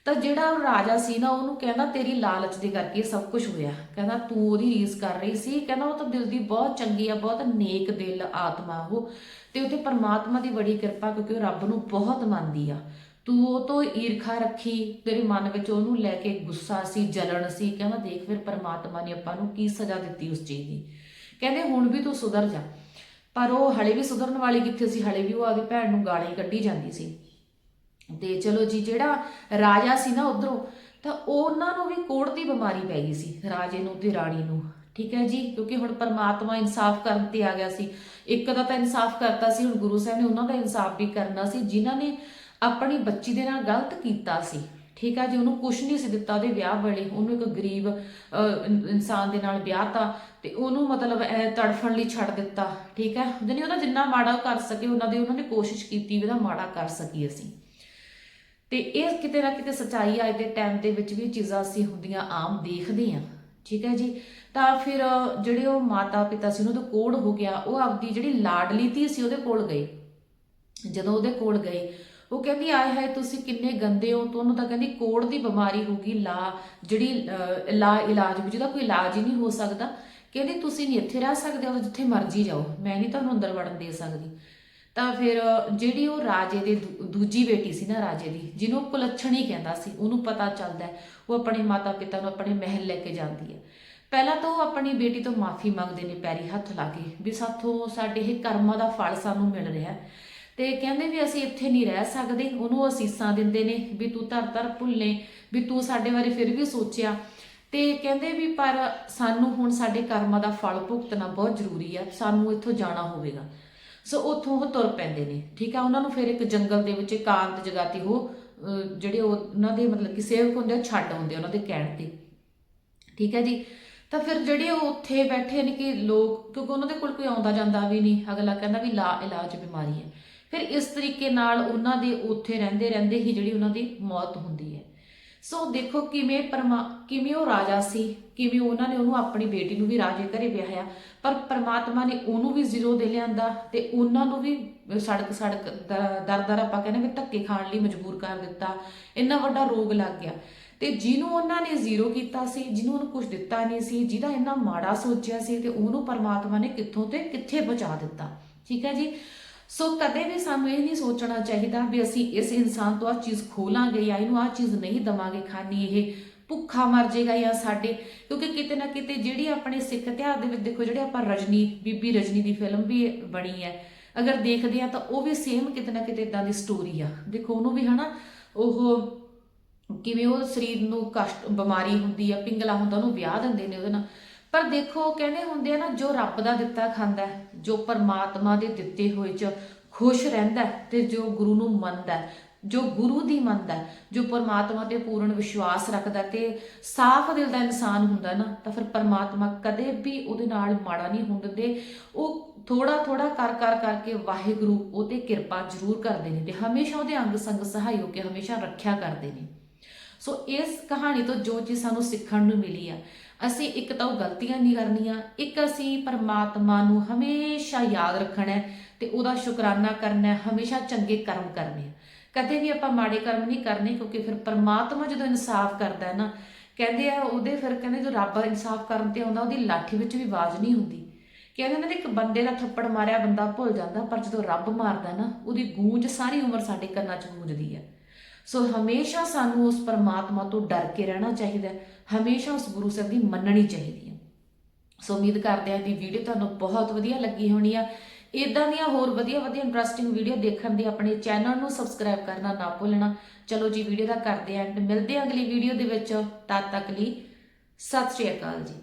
[SPEAKER 1] ਤਾਂ ਜਿਹੜਾ ਉਹ ਰਾਜਾ ਸੀ ਨਾ, ਉਹਨੂੰ ਕਹਿੰਦਾ, ਤੇਰੀ ਲਾਲਚ ਦੇ ਕਰਕੇ ਇਹ ਸਭ ਕੁਝ ਹੋਇਆ। ਕਹਿੰਦਾ, ਤੂੰ ਉਹਦੀ ਰੀਸ ਕਰ ਰਹੀ ਸੀ। ਕਹਿੰਦਾ, ਉਹ ਤਾਂ ਦਿਲ ਦੀ ਬਹੁਤ ਚੰਗੀ ਆ, ਬਹੁਤ ਨੇਕ ਦਿਲ ਆਤਮਾ ਉਹ। ਤੇ ਉਹਤੇ ਪਰਮਾਤਮਾ ਦੀ ਬੜੀ ਕਿਰਪਾ ਕਿਉਂਕਿ ਉਹ ਰੱਬ ਨੂੰ ਬਹੁਤ ਮੰਨਦੀ ਆ। ਤੂੰ ਉਹ ਤੋਂ ਈਰਖਾ ਰੱਖੀ, ਤੇਰੇ ਮਨ ਵਿੱਚ ਉਹਨੂੰ ਲੈ ਕੇ ਗੁੱਸਾ ਸੀ, ਜਲਣ ਸੀ, ਕਹਿੰਦਾ ਦੇਖ ਫਿਰ ਪਰਮਾਤਮਾ ਨੇ ਆਪਾਂ ਨੂੰ ਕੀ ਸਜ਼ਾ ਦਿੱਤੀ ਉਸ ਚੀਜ਼ ਦੀ। ਕਹਿੰਦੇ ਹੁਣ ਵੀ ਤੂੰ ਸੁਧਰ ਜਾ। ਪਰ ਉਹ ਹਲੇ ਵੀ ਸੁਧਰਨ ਵਾਲੀ ਕਿੱਥੇ ਸੀ? ਹਲੇ ਵੀ ਉਹ ਆਪਦੀ ਭੈਣ ਨੂੰ ਗਾਲਾਂ ਕੱਢੀ ਜਾਂਦੀ ਸੀ। ਤੇ ਚਲੋ ਜੀ, ਜਿਹੜਾ ਰਾਜਾ ਸੀ ਨਾ ਉਧਰੋਂ, ਤਾਂ ਉਹਨਾਂ ਨੂੰ ਵੀ ਕੋੜ ਦੀ ਬਿਮਾਰੀ ਪੈ ਗਈ ਸੀ, ਰਾਜੇ ਨੂੰ ਤੇ ਰਾਣੀ ਨੂੰ। ਠੀਕ ਹੈ ਜੀ, ਕਿਉਂਕਿ ਹੁਣ ਪਰਮਾਤਮਾ ਇਨਸਾਫ ਕਰਨ ਤੇ ਆ ਗਿਆ ਸੀ। ਇੱਕ ਦਾ ਤਾਂ ਇਨਸਾਫ ਕਰਤਾ ਸੀ, ਹੁਣ ਗੁਰੂ ਸਾਹਿਬ ਨੇ ਉਹਨਾਂ ਦਾ ਇਨਸਾਫ ਵੀ ਕਰਨਾ ਸੀ, ਜਿਨ੍ਹਾਂ ਨੇ ਆਪਣੀ ਬੱਚੀ ਦੇ ਨਾਲ ਗਲਤ ਕੀਤਾ ਸੀ। ਠੀਕ ਆ ਜੀ, ਉਹਨੂੰ ਕੁਝ ਨਹੀਂ ਸੀ ਦਿੱਤਾ ਉਹਦੇ ਵਿਆਹ ਵੇਲੇ। ਉਹਨੂੰ ਇੱਕ ਗਰੀਬ ਇਨਸਾਨ ਦੇ ਨਾਲ ਵਿਆਹ ਤਾ ਤੇ ਉਹਨੂੰ ਮਤਲਬ ਤੜਫਣ ਲਈ ਛੱਡ ਦਿੱਤਾ। ਠੀਕ ਹੈ ਜਾਨੀ ਉਹਦਾ ਜਿੰਨਾ ਮਾੜਾ ਕਰ ਸਕੇ, ਉਹਨਾਂ ਦੀ ਉਹਨਾਂ ਨੇ ਕੋਸ਼ਿਸ਼ ਕੀਤੀ ਵੀ ਉਹਦਾ ਮਾੜਾ ਕਰ ਸਕੀਏ ਅਸੀਂ। ਤੇ ਇਹ ਕਿਤੇ ਨਾ ਕਿਤੇ ਸੱਚਾਈ ਅੱਜ ਦੇ ਟਾਈਮ ਦੇ ਵਿੱਚ ਵੀ ਚੀਜ਼ਾਂ ਅਸੀਂ ਹੁੰਦੀਆਂ ਆਮ ਦੇਖਦੇ ਹਾਂ। ਠੀਕ ਹੈ ਜੀ ਤਾਂ ਫਿਰ ਜਿਹੜੇ ਉਹ ਮਾਤਾ ਪਿਤਾ ਸੀ, ਉਹਨਾਂ ਦਾ ਕੋੜ ਹੋ ਗਿਆ। ਉਹ ਆਪਦੀ ਜਿਹੜੀ ਲਾਡਲੀ ਧੀ ਸੀ, ਉਹਦੇ ਕੋਲ ਗਏ। ਜਦੋਂ ਉਹਦੇ ਕੋਲ ਗਏ, ਉਹ ਕਹਿੰਦੀ, ਆਏ ਹਾਏ, ਤੁਸੀਂ ਕਿੰਨੇ ਗੰਦੇ ਹੋ। ਤੁਹਾਨੂੰ ਤਾਂ ਕਹਿੰਦੀ, ਕੋੜ ਦੀ ਬਿਮਾਰੀ ਹੋ ਗਈ, ਲਾ, ਜਿਹੜੀ ਲਾ, ਇਲਾਜ ਵੀ ਜਿਹਦਾ ਕੋਈ ਇਲਾਜ ਹੀ ਨਹੀਂ ਹੋ ਸਕਦਾ। ਕਹਿੰਦੀ, ਤੁਸੀਂ ਨਹੀਂ ਇੱਥੇ ਰਹਿ ਸਕਦੇ ਹੋ ਜਿੱਥੇ ਮਰਜ਼ੀ ਜਾਓ। ਮੈਂ ਨਹੀਂ ਤੁਹਾਨੂੰ ਅੰਦਰ ਵੜਨ ਦੇ ਸਕਦੀ। ਤਾਂ ਫਿਰ ਜਿਹੜੀ ਉਹ ਰਾਜੇ ਦੇ ਦੂਜੀ ਬੇਟੀ ਸੀ ਨਾ ਰਾਜੇ ਦੀ, ਜਿਹਨੂੰ ਉਹ ਕੁਲੱਛਣੀ ਕਹਿੰਦਾ ਸੀ, ਉਹਨੂੰ ਪਤਾ ਚੱਲਦਾ ਉਹ ਆਪਣੇ ਮਾਤਾ ਪਿਤਾ ਨੂੰ ਆਪਣੇ ਮਹਿਲ ਲੈ ਕੇ ਜਾਂਦੀ ਹੈ। ਪਹਿਲਾਂ ਤਾਂ ਉਹ ਆਪਣੀ ਬੇਟੀ ਤੋਂ ਮਾਫੀ ਮੰਗਦੇ ਨੇ ਪੈਰੀ ਹੱਥ ਲਾ ਕੇ ਵੀ ਸਾਥੋਂ ਸਾਡੇ ਇਹ ਕਰਮਾਂ ਦਾ ਫਲ ਸਾਨੂੰ ਮਿਲ ਰਿਹਾ ਤੇ ਕਹਿੰਦੇ ਵੀ ਅਸੀਂ ਇੱਥੇ ਨਹੀਂ ਰਹਿ ਸਕਦੇ ਉਹਨੂੰ ਅਸੀਸਾਂ ਦਿੰਦੇ ਨੇ ਵੀ ਤੂੰ ਧਰ ਧਰ ਭੁੱਲੇ ਵੀ ਤੂੰ ਸਾਡੇ ਬਾਰੇ ਫਿਰ ਵੀ ਸੋਚਿਆ। ਤੇ ਕਹਿੰਦੇ ਵੀ ਪਰ ਸਾਨੂੰ ਹੁਣ ਸਾਡੇ ਕਰਮਾਂ ਦਾ ਫਲ ਭੁਗਤਣਾ ਬਹੁਤ ਜ਼ਰੂਰੀ ਆ ਸਾਨੂੰ ਇੱਥੋਂ ਜਾਣਾ ਹੋਵੇਗਾ। ਸੋ ਉੱਥੋਂ ਉਹ ਤੁਰ ਪੈਂਦੇ ਨੇ ਠੀਕ ਆ? ਉਹਨਾਂ ਨੂੰ ਫਿਰ ਇੱਕ ਜੰਗਲ ਦੇ ਵਿੱਚ ਇਕਾਂਤ ਜਗ੍ਹਾ ਤੇ ਉਹ ਜਿਹੜੇ ਉਹ- ਉਹਨਾਂ ਦੇ ਮਤਲਬ ਕਿ ਸੇਵਕ ਹੁੰਦੇ ਆ, ਉਹ ਛੱਡ ਹੁੰਦੇ ਉਹਨਾਂ ਦੇ ਕਹਿਣ ਤੇ। ਠੀਕ ਹੈ ਜੀ? ਤਾਂ ਫਿਰ ਜਿਹੜੇ ਉਹ ਉੱਥੇ ਬੈਠੇ ਨੇ ਕਿ ਲੋਕ, ਕਿਉਂਕਿ ਉਹਨਾਂ ਦੇ ਕੋਲ ਕੋਈ ਆਉਂਦਾ ਜਾਂਦਾ ਵੀ ਨਹੀਂ, ਅਗਲਾ ਕਹਿੰਦਾ ਵੀ ਲਾ, ਇਲਾਜ ਬਿਮਾਰੀ ਹੈ। ਫਿਰ ਇਸ ਤਰੀਕੇ ਨਾਲ ਉਹਨਾਂ ਦੇ ਉੱਥੇ ਰਹਿੰਦੇ ਰਹਿੰਦੇ ਹੀ ਜਿਹੜੀ ਉਹਨਾਂ ਦੀ ਮੌਤ ਹੁੰਦੀ ਹੈ। ਸੋ ਦੇਖੋ ਕਿਵੇਂ ਪਰਮਾ, ਕਿਵੇਂ ਉਹ ਰਾਜਾ ਸੀ, ਕਿਵੇਂ ਉਹਨਾਂ ਨੇ ਉਹਨੂੰ ਆਪਣੀ ਬੇਟੀ ਨੂੰ ਵੀ ਰਾਜੇ ਘਰੇ ਵਿਆਹਿਆ। ਪਰ ਪਰਮਾਤਮਾ ਨੇ ਉਹਨੂੰ ਵੀ ਜ਼ੀਰੋ ਦੇ ਲਿਆਂਦਾ ਤੇ ਉਹਨਾਂ ਨੂੰ ਵੀ ਸੜਕ ਸੜਕ ਦਰ ਦਰ ਆਪਾਂ ਕਹਿੰਦੇ ਵੀ ਧੱਕੇ ਖਾਣ ਲਈ ਮਜਬੂਰ ਕਰ ਦਿੱਤਾ। ਇੰਨਾ ਵੱਡਾ ਰੋਗ ਲੱਗ ਗਿਆ। ਤੇ ਜਿਹਨੂੰ ਉਹਨਾਂ ਨੇ ਜ਼ੀਰੋ ਕੀਤਾ ਸੀ, ਜਿਹਨੂੰ ਉਹਨੂੰ ਕੁਝ ਦਿੱਤਾ ਨਹੀਂ ਸੀ, ਜਿਹਦਾ ਇੰਨਾ ਮਾੜਾ ਸੋਚਿਆ ਸੀ ਤੇ ਉਹਨੂੰ ਪਰਮਾਤਮਾ ਨੇ ਕਿੱਥੋਂ ਤੇ ਕਿੱਥੇ ਪਹੁੰਚਾ ਦਿੱਤਾ। ਠੀਕ ਹੈ ਜੀ? ਸੋ ਕਦੇ ਵੀ ਸਾਨੂੰ ਇਹ ਨਹੀਂ ਸੋਚਣਾ ਚਾਹੀਦਾ ਵੀ ਅਸੀਂ ਇਸ ਇਨਸਾਨ ਤੋਂ ਆ ਚੀਜ਼ ਖੋਲਾਂਗੇ ਜਾਂ ਇਹਨੂੰ ਆ ਚੀਜ਼ ਨਹੀਂ ਦਵਾਂਗੇ ਖਾਣੀ ਇਹ ਭੁੱਖਾ ਮਰ ਜਾਏਗਾ ਜਾਂ ਸਾਡੇ। ਕਿਉਂਕਿ ਕਿਤੇ ਨਾ ਕਿਤੇ ਜਿਹੜੀ ਆਪਣੇ ਸਿੱਖ ਇਤਿਹਾਸ ਦੇ ਵਿੱਚ ਦੇਖੋ, ਜਿਹੜੇ ਆਪਾਂ ਰਜਨੀ, ਬੀਬੀ ਰਜਨੀ ਦੀ ਫਿਲਮ ਵੀ ਬਣੀ ਹੈ। ਅਗਰ ਦੇਖਦੇ ਆ ਤਾਂ ਉਹ ਵੀ ਸੇਮ ਕਿਤੇ ਨਾ ਕਿਤੇ ਇਦਾਂ ਦੀ ਸਟੋਰੀ ਆ। ਦੇਖੋ, ਉਹਨੂੰ ਵੀ ਹਨਾ, ਉਹ ਕਿਵੇਂ ਉਹ ਸਰੀਰ ਨੂੰ ਕਸ਼ਟ, ਬਿਮਾਰੀ ਹੁੰਦੀ ਆ, ਪਿੰਗਲਾ ਹੁੰਦਾ, ਉਹਨੂੰ ਵਿਆਹ ਦਿੰਦੇ ਨੇ ਉਹਦੇ ਨਾਲ। ਪਰ ਦੇਖੋ ਕਹਿੰਦੇ ਹੁੰਦੇ ਆ ਨਾ, ਜੋ ਰੱਬ ਦਾ ਦਿੱਤਾ ਖਾਂਦਾ ਜੋ ਪਰਮਾਤਮਾ ਦੇ ਦਿੱਤੇ ਹੋਏ ਚ ਖੁਸ਼ ਰਹਿੰਦਾ ਹੈ ਤੇ ਜੋ ਗੁਰੂ ਨੂੰ ਮੰਨਦਾ ਜੋ ਗੁਰੂ ਦੀ ਮੰਨਦਾ ਜੋ ਪਰਮਾਤਮਾ ਤੇ ਪੂਰਨ ਵਿਸ਼ਵਾਸ ਰੱਖਦਾ ਹੈ ਤੇ ਸਾਫ਼ ਦਿਲ ਦਾ ਇਨਸਾਨ ਹੁੰਦਾ ਨਾ, ਤਾਂ ਫਿਰ ਪਰਮਾਤਮਾ ਕਦੇ ਵੀ ਉਹਦੇ ਨਾਲ ਮਾੜਾ ਨਹੀਂ ਹੁੰਦੇ ਉਹ ਥੋੜਾ ਥੋੜਾ ਕਰ ਕਰ ਕਰਕੇ ਵਾਹਿਗੁਰੂ ਉਹ ਕਿਰਪਾ ਜ਼ਰੂਰ ਕਰਦੇ ਨੇ ਤੇ ਹਮੇਸ਼ਾ ਉਹਦੇ ਅੰਗ ਸੰਗ ਸਹਾਈ ਹੋ ਕੇ ਹਮੇਸ਼ਾ ਰੱਖਿਆ ਕਰਦੇ ਨੇ। ਸੋ ਇਸ ਕਹਾਣੀ ਤੋਂ ਜੋ ਚੀਜ਼ ਸਾਨੂੰ ਸਿੱਖਣ ਨੂੰ ਮਿਲੀ ਆ, ਅਸੀਂ ਇੱਕ ਤਾਂ ਉਹ ਗਲਤੀਆਂ ਨਹੀਂ ਕਰਨੀਆਂ, ਇੱਕ ਅਸੀਂ ਪਰਮਾਤਮਾ ਨੂੰ ਹਮੇਸ਼ਾ ਯਾਦ ਰੱਖਣਾ ਹੈ ਤੇ ਉਹਦਾ ਸ਼ੁਕਰਾਨਾ ਕਰਨਾ ਹੈ, ਹਮੇਸ਼ਾ ਚੰਗੇ ਕਰਮ ਕਰਨੇ ਆ। ਕਦੇ ਵੀ ਆਪਾਂ ਮਾੜੇ ਕਰਮ ਨਹੀਂ ਕਰਨੇ, ਕਿਉਂਕਿ ਫਿਰ ਪਰਮਾਤਮਾ ਜਦੋਂ ਇਨਸਾਫ ਕਰਦਾ ਹੈ ਨਾ, ਕਹਿੰਦੇ ਆ ਉਹਦੇ ਫਿਰ ਕਹਿੰਦੇ ਜੋ ਰੱਬ ਇਨਸਾਫ ਕਰਨ ਤੇ ਆਉਂਦਾ, ਉਹਦੀ ਲਾਠੀ ਵਿੱਚ ਵੀ ਆਵਾਜ਼ ਨਹੀਂ ਹੁੰਦੀ। ਕਹਿੰਦੇ ਨੇ ਇੱਕ ਬੰਦੇ ਦਾ ਥੱਪੜ ਮਾਰਿਆ, ਬੰਦਾ ਭੁੱਲ ਜਾਂਦਾ, ਪਰ ਜਦੋਂ ਰੱਬ ਮਾਰਦਾ ਨਾ, ਉਹਦੀ ਗੂੰਜ ਸਾਰੀ ਉਮਰ ਸਾਡੇ ਕੰਨਾਂ 'ਚ ਗੂੰਜਦੀ ਹੈ ਸੋ ਹਮੇਸ਼ਾ ਸਾਨੂੰ ਉਸ ਪਰਮਾਤਮਾ ਤੋਂ ਡਰ ਕੇ ਰਹਿਣਾ ਚਾਹੀਦਾ ਹਮੇਸ਼ਾ ਉਸ ਗੁਰੂ ਸਾਹਿਬ ਦੀ ਮੰਨਣੀ ਚਾਹੀਦੀ ਹੈ ਸੋ ਉਮੀਦ ਕਰਦੇ ਹਾਂ ਦੀ ਵੀਡੀਓ ਤੁਹਾਨੂੰ ਬਹੁਤ ਵਧੀਆ ਲੱਗੀ ਹੋਣੀ ਆ ਇਦਾਂ ਦੀਆਂ ਹੋਰ ਵਧੀਆ ਵਧੀਆ ਇੰਟਰਸਟਿੰਗ ਵੀਡੀਓ ਦੇਖਣ ਦੀ ਆਪਣੇ ਚੈਨਲ ਨੂੰ ਸਬਸਕ੍ਰਾਈਬ ਕਰਨਾ ਨਾ ਭੁੱਲਣਾ ਚਲੋ ਜੀ ਵੀਡੀਓ ਦਾ ਕਰਦੇ ਐਂਡ ਮਿਲਦੇ ਹਾਂ ਅਗਲੀ ਵੀਡੀਓ ਦੇ ਵਿੱਚ ਤਦ ਤੱਕ ਲਈ ਸਤਿ ਸ਼੍ਰੀ ਅਕਾਲ ਜੀ